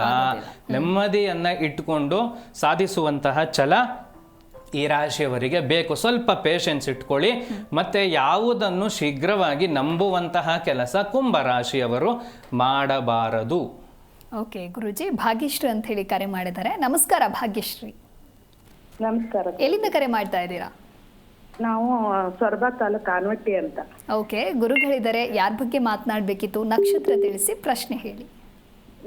ನೆಮ್ಮದಿಯನ್ನ ಇಟ್ಕೊಂಡು ಸಾಧಿಸುವಂತಹ ಛಲ ಈ ರಾಶಿಯವರಿಗೆ ಬೇಕು. ಸ್ವಲ್ಪ ಪೇಷನ್ಸ್ ಇಟ್ಕೊಳ್ಳಿ. ಮತ್ತೆ ಯಾವುದನ್ನು ಶೀಘ್ರವಾಗಿ ನಂಬುವಂತಹ ಕೆಲಸ ಕುಂಭ ರಾಶಿಯವರು ಮಾಡಬಾರದು. ಓಕೆ ಗುರುಜಿ ಭಾಗ್ಯಶ್ರೀ ಅಂತ ಹೇಳಿ ಕರೆ ಮಾಡಿದ್ದಾರೆ. ನಮಸ್ಕಾರ ಭಾಗ್ಯಶ್ರೀ. ನಮಸ್ಕಾರ. ಎಲ್ಲಿಂದ ಕರೆ ಮಾಡ್ತಾ ಇದ್ದೀರಾ? ನಾವು ಸೊರಬ ತಾಲೂಕ್ ಆನ್ವಟ್ಟಿ ಅಂತ. ಓಕೆ ಗುರುಗಳಿದ್ದಾರೆ ಯಾರ ಬಗ್ಗೆ ಮಾತನಾಡಬೇಕಿತ್ತು? ನಕ್ಷತ್ರ ತಿಳಿಸಿ ಪ್ರಶ್ನೆ ಹೇಳಿ.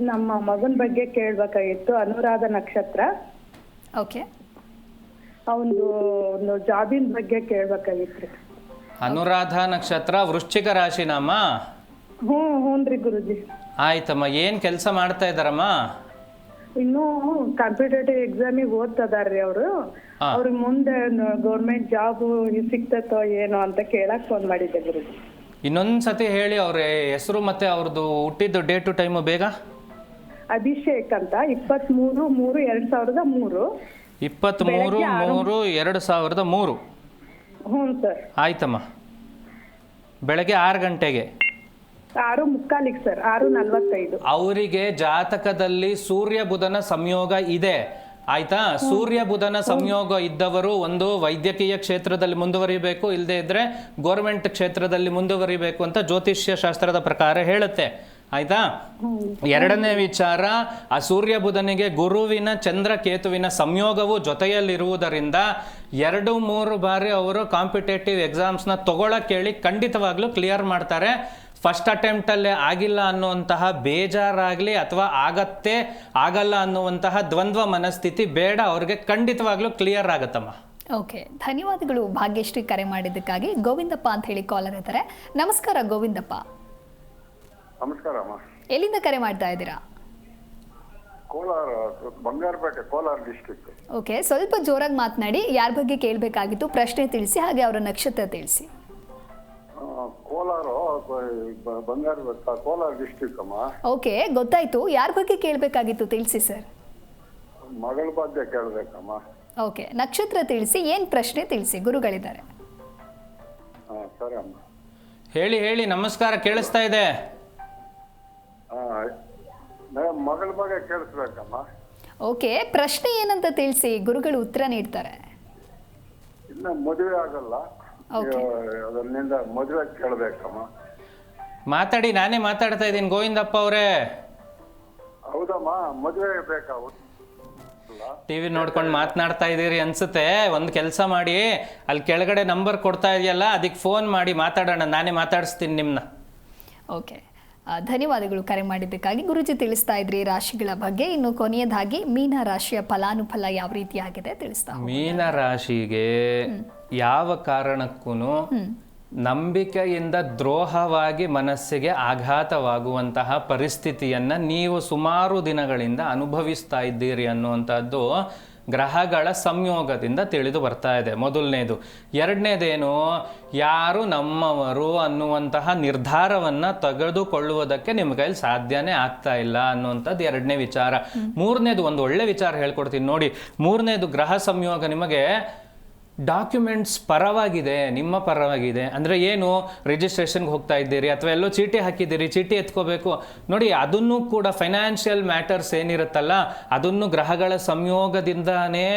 ನಮ್ಮ ಮಗನ ಬಗ್ಗೆ ಕೇಳ್ಬೇಕಾಗಿತ್ತು ಅನುರಾಧ ನಕ್ಷತ್ರ. ಓಕೆ. ಅವನು ಒಂದು ಜಾಬಿನ ಬಗ್ಗೆ ಕೇಳಬೇಕಾಗಿತ್ತು. ಅನುರಾಧ ನಕ್ಷತ್ರ ವೃಶ್ಚಿಕ ರಾಶಿನಮ್ಮ ಹ್ಞೂ ಹ್ಞೂನ್ರಿ ಗುರುಜಿ. ಆಯ್ತಮ್ಮ ಏನು ಕೆಲಸ ಮಾಡ್ತಾ ಇದ್ದಾರಮ್ಮ? ಇನ್ನೂ ಕಾಂಪಿಟೇಟಿವ್ ಎಕ್ಸಾಮಿಗೆ ಓದ್ತದಾರ್ರಿ ಅವರು. ಅವ್ರಿಗೆ ಮುಂದೆ ಗೌರ್ಮೆಂಟ್ ಜಾಬ್ ಸಿಗ್ತತೋ ಏನೋ ಅಂತ ಕೇಳಕ್ ಫೋನ್ ಮಾಡಿದ್ದೆ ಗುರುಜಿ. ಇನ್ನೊಂದ್ಸತಿ ಹೇಳಿ ಅವ್ರ ಹೆಸರು ಮತ್ತೆ ಅವ್ರದ್ದು ಹುಟ್ಟಿದ್ದು ಡೇಟು ಟೈಮು ಬೇಗ? ಅಭಿಷೇಕ್ ಅಂತ ಇಪ್ಪತ್ಮೂರು ಮೂರು ಎರಡ್ ಸಾವಿರದ ಮೂರು. ಇಪ್ಪತ್ತ್ಮೂರು ಮೂರು ಎರಡು ಸಾವಿರದ ಮೂರು. ಹ್ಞೂ ಸರ್. ಆಯ್ತಮ್ಮ. ಬೆಳಗ್ಗೆ ಆರು ಗಂಟೆಗೆ? ಆರು ಮುಕ್ಕಾಲಿಗೆ ಸರ್ ಆರು ನಲ್ವತ್ತೈದು. ಅವರಿಗೆ ಜಾತಕದಲ್ಲಿ ಸೂರ್ಯ ಬುಧನ ಸಂಯೋಗ ಇದೆ. ಆಯ್ತಾ? ಸೂರ್ಯ ಬುಧನ ಸಂಯೋಗ ಇದ್ದವರು ಒಂದು ವೈದ್ಯಕೀಯ ಕ್ಷೇತ್ರದಲ್ಲಿ ಮುಂದುವರಿಬೇಕು ಇಲ್ಲದೆ ಇದ್ರೆ ಗೋರ್ಮೆಂಟ್ ಕ್ಷೇತ್ರದಲ್ಲಿ ಮುಂದುವರಿಬೇಕು ಅಂತ ಜ್ಯೋತಿಷ್ಯ ಶಾಸ್ತ್ರದ ಪ್ರಕಾರ ಹೇಳುತ್ತೆ. ಆಯ್ತಾ? ಎರಡನೇ ವಿಚಾರ ಆ ಸೂರ್ಯ ಬುಧನಿಗೆ ಗುರುವಿನ ಚಂದ್ರ ಕೇತುವಿನ ಸಂಯೋಗವು ಜೊತೆಯಲ್ಲಿರುವುದರಿಂದ ಎರಡು ಮೂರು ಬಾರಿ ಅವರು ಕಾಂಪಿಟೇಟಿವ್ ಎಕ್ಸಾಮ್ಸ್ನ ತಗೊಳ್ಳೋಕೆ ಹೇಳಿ ಖಂಡಿತವಾಗ್ಲೂ ಕ್ಲಿಯರ್ ಮಾಡ್ತಾರೆ. ಫಸ್ಟ್ ಅಟೆಂಪ್ಟಲ್ಲೇ ಆಗಿಲ್ಲ ಅನ್ನುವಂತಹ ಬೇಜಾರಾಗಲಿ ಅಥವಾ ಆಗತ್ತೆ ಆಗಲ್ಲ ಅನ್ನುವಂತಹ ದ್ವಂದ್ವ ಮನಸ್ಥಿತಿ ಬೇಡ ಅವ್ರಿಗೆ ಖಂಡಿತವಾಗ್ಲೂ ಕ್ಲಿಯರ್ ಆಗತ್ತಮ್ಮ. ಓಕೆ ಧನ್ಯವಾದಗಳು ಭಾಗ್ಯಶ್ರೀ ಕರೆ ಮಾಡಿದ್ದಕ್ಕಾಗಿ. ಗೋವಿಂದಪ್ಪ ಅಂತ ಹೇಳಿ ಕಾಲರ್ ಇದ್ದಾರೆ ನಮಸ್ಕಾರ ಗೋವಿಂದಪ್ಪ. ನಮಸ್ಕಾರ ಅಮ್ಮ. ಎಲ್ಲಿಂದ ಕರೆ ಮಾಡ್ತಾ ಇದ್ದೀರಾ? ಕೋಲಾರ ಬಂಗಾರಪೇಟೆ ಕೋಲಾರ ಡಿಸ್ಟ್ರಿಕ್ಟ್ ಓಕೆ ಸ್ವಲ್ಪ ಜೋರಾಗಿ ಮಾತನಾಡಿ ಯಾರ ಬಗ್ಗೆ ಕೇಳಬೇಕಾಗಿತ್ತು ಪ್ರಶ್ನೆ ತಿಳಿಸಿ ಹಾಗೆ ಅವರ ನಕ್ಷತ್ರ ತಿಳಿಸಿ. ಕೋಲಾರ ಬಂಗಾರ ಕೋಲಾರ ಡಿಸ್ಟ್ರಿಕ್ಟ್ ಅಮ್ಮ. ಓಕೆ ಗೊತ್ತಾಯ್ತು. ಯಾರ ಬಗ್ಗೆ ಕೇಳಬೇಕಾಗಿತ್ತು ತಿಳಿಸಿ ಸರ್? ಮಗಳ ಬಗ್ಗೆ ಕೇಳಬೇಕಮ್ಮ. ಓಕೆ ನಕ್ಷತ್ರ ತಿಳಿಸಿ ಏನು ಪ್ರಶ್ನೆ ತಿಳಿಸಿ ಗುರುಗಳಿದ್ದಾರೆ. ಹಾ ಸರಿ ಅಮ್ಮ. ಹೇಳಿ ಹೇಳಿ ನಮಸ್ಕಾರ ಕೇಳಿಸ್ತಾ ಇದೆ. ಹಾ ಮಗಳ ಬಗ್ಗೆ ಕೇಳಿಸ್ಬೇಕಮ್ಮ. ಓಕೆ ಪ್ರಶ್ನೆ ಏನಂತ ತಿಳಿಸಿ ಗುರುಗಳು ಉತ್ತರ ನೀಡ್ತಾರೆ. ಇನ್ನ ಮದುವೆ ಆಗಲ್ಲ. Okay. ಅದರಿಂದ ಮದುವೆ ಕೇಳ್ಬೇಕಮ್ಮ. ಮಾತಾಡಿ ನಾನೇ ಮಾತಾಡ್ತಾ ಇದ್ದೀನಿ ಗೋವಿಂದಪ್ಪ ಅವರೇ. ಹೌದಮ್ಮ ಮದುವೆ ಬೇಕಾ ಟಿ ವಿ ನೋಡ್ಕೊಂಡು ಮಾತನಾಡ್ತಾ ಇದ್ದೀರಿ ಅನ್ಸುತ್ತೆ ಒಂದು ಕೆಲಸ ಮಾಡಿ ಅಲ್ಲಿ ಕೆಳಗಡೆ ನಂಬರ್ ಕೊಡ್ತಾ ಇದೆಯಲ್ಲ ಅದಕ್ಕೆ ಫೋನ್ ಮಾಡಿ ಮಾತಾಡೋಣ ನಾನೇ ಮಾತಾಡಿಸ್ತೀನಿ ನಿಮ್ಮನ್ನ ಓಕೆ. ಧನ್ಯವಾದಗಳು ಕರೆ ಮಾಡಿದ್ದಕ್ಕಾಗಿ. ಗುರುಜಿ ತಿಳಿಸ್ತಾ ಇದ್ರಿ ರಾಶಿಗಳ ಬಗ್ಗೆ. ಇನ್ನು ಕೊನೆಯದಾಗಿ ಮೀನ ರಾಶಿಯ ಫಲಾನುಫಲ ಯಾವ ರೀತಿಯಾಗಿದೆ ತಿಳಿಸ್ತಾ ಹೋಗಿ. ಮೀನ ರಾಶಿಗೆ ಯಾವ ಕಾರಣಕ್ಕೂ ನಂಬಿಕೆಯಿಂದ ದ್ರೋಹವಾಗಿ ಮನಸ್ಸಿಗೆ ಆಘಾತವಾಗುವಂತಹ ಪರಿಸ್ಥಿತಿಯನ್ನು ನೀವು ಸುಮಾರು ದಿನಗಳಿಂದ ಅನುಭವಿಸ್ತಾ ಇದ್ದೀರಿ ಅನ್ನುವಂಥದ್ದು ಗ್ರಹಗಳ ಸಂಯೋಗದಿಂದ ತಿಳಿದು ಬರ್ತಾ ಇದೆ. ಮೊದಲನೇದು. ಎರಡನೇದೇನು? ಯಾರು ನಮ್ಮವರು ಅನ್ನುವಂತಹ ನಿರ್ಧಾರವನ್ನು ತೆಗೆದುಕೊಳ್ಳುವುದಕ್ಕೆ ನಿಮ್ಮ ಕೈಲಿ ಸಾಧ್ಯನೇ ಆಗ್ತಾ ಇಲ್ಲ ಅನ್ನುವಂಥದ್ದು ಎರಡನೇ ವಿಚಾರ. ಮೂರನೇದು ಒಂದು ಒಳ್ಳೆ ವಿಚಾರ ಹೇಳ್ಕೊಡ್ತೀನಿ ನೋಡಿ. ಮೂರನೇದು ಗ್ರಹ ಸಂಯೋಗ ನಿಮಗೆ ಡಾಕ್ಯುಮೆಂಟ್ಸ್ ಪರವಾಗಿದೆ ನಿಮ್ಮ ಪರವಾಗಿದೆ. ಅಂದರೆ ಏನು ರಿಜಿಸ್ಟ್ರೇಷನ್ಗೆ ಹೋಗ್ತಾ ಇದ್ದೀರಿ ಅಥವಾ ಎಲ್ಲೋ ಚೀಟಿ ಹಾಕಿದ್ದೀರಿ ಚೀಟಿ ಎತ್ಕೋಬೇಕು. ನೋಡಿ ಅದನ್ನು ಕೂಡ ಫೈನಾನ್ಷಿಯಲ್ ಮ್ಯಾಟರ್ಸ್ ಏನಿರುತ್ತಲ್ಲ ಅದನ್ನು ಗ್ರಹಗಳ ಸಂಯೋಗದಿಂದನೇ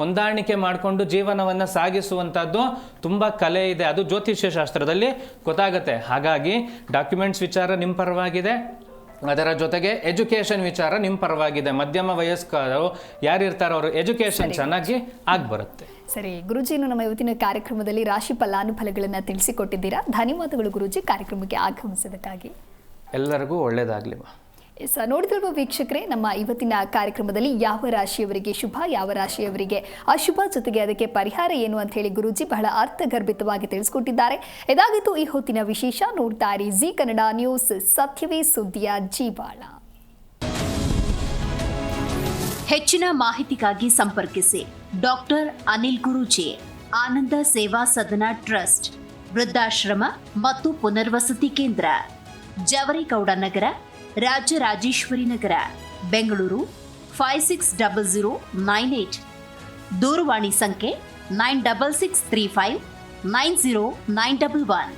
ಹೊಂದಾಣಿಕೆ ಮಾಡಿಕೊಂಡು ಜೀವನವನ್ನು ಸಾಗಿಸುವಂಥದ್ದು ತುಂಬ ಕಲೆ ಇದೆ. ಅದು ಜ್ಯೋತಿಷ್ಯ ಶಾಸ್ತ್ರದಲ್ಲಿ ಗೊತ್ತಾಗುತ್ತೆ. ಹಾಗಾಗಿ ಡಾಕ್ಯುಮೆಂಟ್ಸ್ ವಿಚಾರ ನಿಮ್ಮ ಪರವಾಗಿದೆ ಅದರ ಜೊತೆಗೆ ಎಜುಕೇಷನ್ ವಿಚಾರ ನಿಮ್ಮ ಪರವಾಗಿದೆ. ಮಧ್ಯಮ ವಯಸ್ಕರು ಯಾರಿರ್ತಾರೋ ಅವರು ಎಜುಕೇಷನ್ ಚೆನ್ನಾಗಿ ಆಗ್ಬರುತ್ತೆ. ಸರಿ ಗುರುಜಿನು ನಮ್ಮ ಇವತ್ತಿನ ಕಾರ್ಯಕ್ರಮದಲ್ಲಿ ರಾಶಿ ಫಲಾನುಫಲಗಳನ್ನು ತಿಳಿಸಿಕೊಟ್ಟಿದ್ದೀರಾ? ಧನ್ಯವಾದಗಳು ಗುರುಜಿ ಕಾರ್ಯಕ್ರಮಕ್ಕೆ ಆಗಮಿಸಿದ್ದಕ್ಕಾಗಿ ಎಲ್ಲರಿಗೂ ಒಳ್ಳೇದಾಗ್ಲಿ ಎಸ್ ನೋಡಿದಲ್ವ ವೀಕ್ಷಕರೇ ನಮ್ಮ ಇವತ್ತಿನ ಕಾರ್ಯಕ್ರಮದಲ್ಲಿ ಯಾವ ರಾಶಿಯವರಿಗೆ ಶುಭ ಯಾವ ರಾಶಿಯವರಿಗೆ ಅಶುಭ ಜೊತೆಗೆ ಅದಕ್ಕೆ ಪರಿಹಾರ ಏನು ಅಂತ ಹೇಳಿ ಗುರುಜಿ ಬಹಳ ಅರ್ಥಗರ್ಭಿತವಾಗಿ ತಿಳಿಸ್ಕೊಟ್ಟಿದ್ದಾರೆ. ಇದಾಗಿತ್ತು ಈ ಹೊತ್ತಿನ ವಿಶೇಷ ನೋಡ್ತಾ ಇರಿ ಜಿ ಕನ್ನಡ ನ್ಯೂಸ್ ಸತ್ಯವೇ ಸುದ್ದಿಯ ಜೀವಾಳ. ಹೆಚ್ಚಿನ ಮಾಹಿತಿಗಾಗಿ ಸಂಪರ್ಕಿಸಿ. ಡಾಕ್ಟರ್ ಅನಿಲ್ ಗುರುಜೆ, ಆನಂದ ಸೇವಾ ಸದನ ಟ್ರಸ್ಟ್, ವೃದ್ಧಾಶ್ರಮ ಮತ್ತು ಪುನರ್ವಸತಿ ಕೇಂದ್ರ, Javarigowda Nagar, Rajarajeshwari Nagar, Bengaluru five six double zero nine eight ದೂರವಾಣಿ ಸಂಖ್ಯೆ nine double six three five nine zero nine double one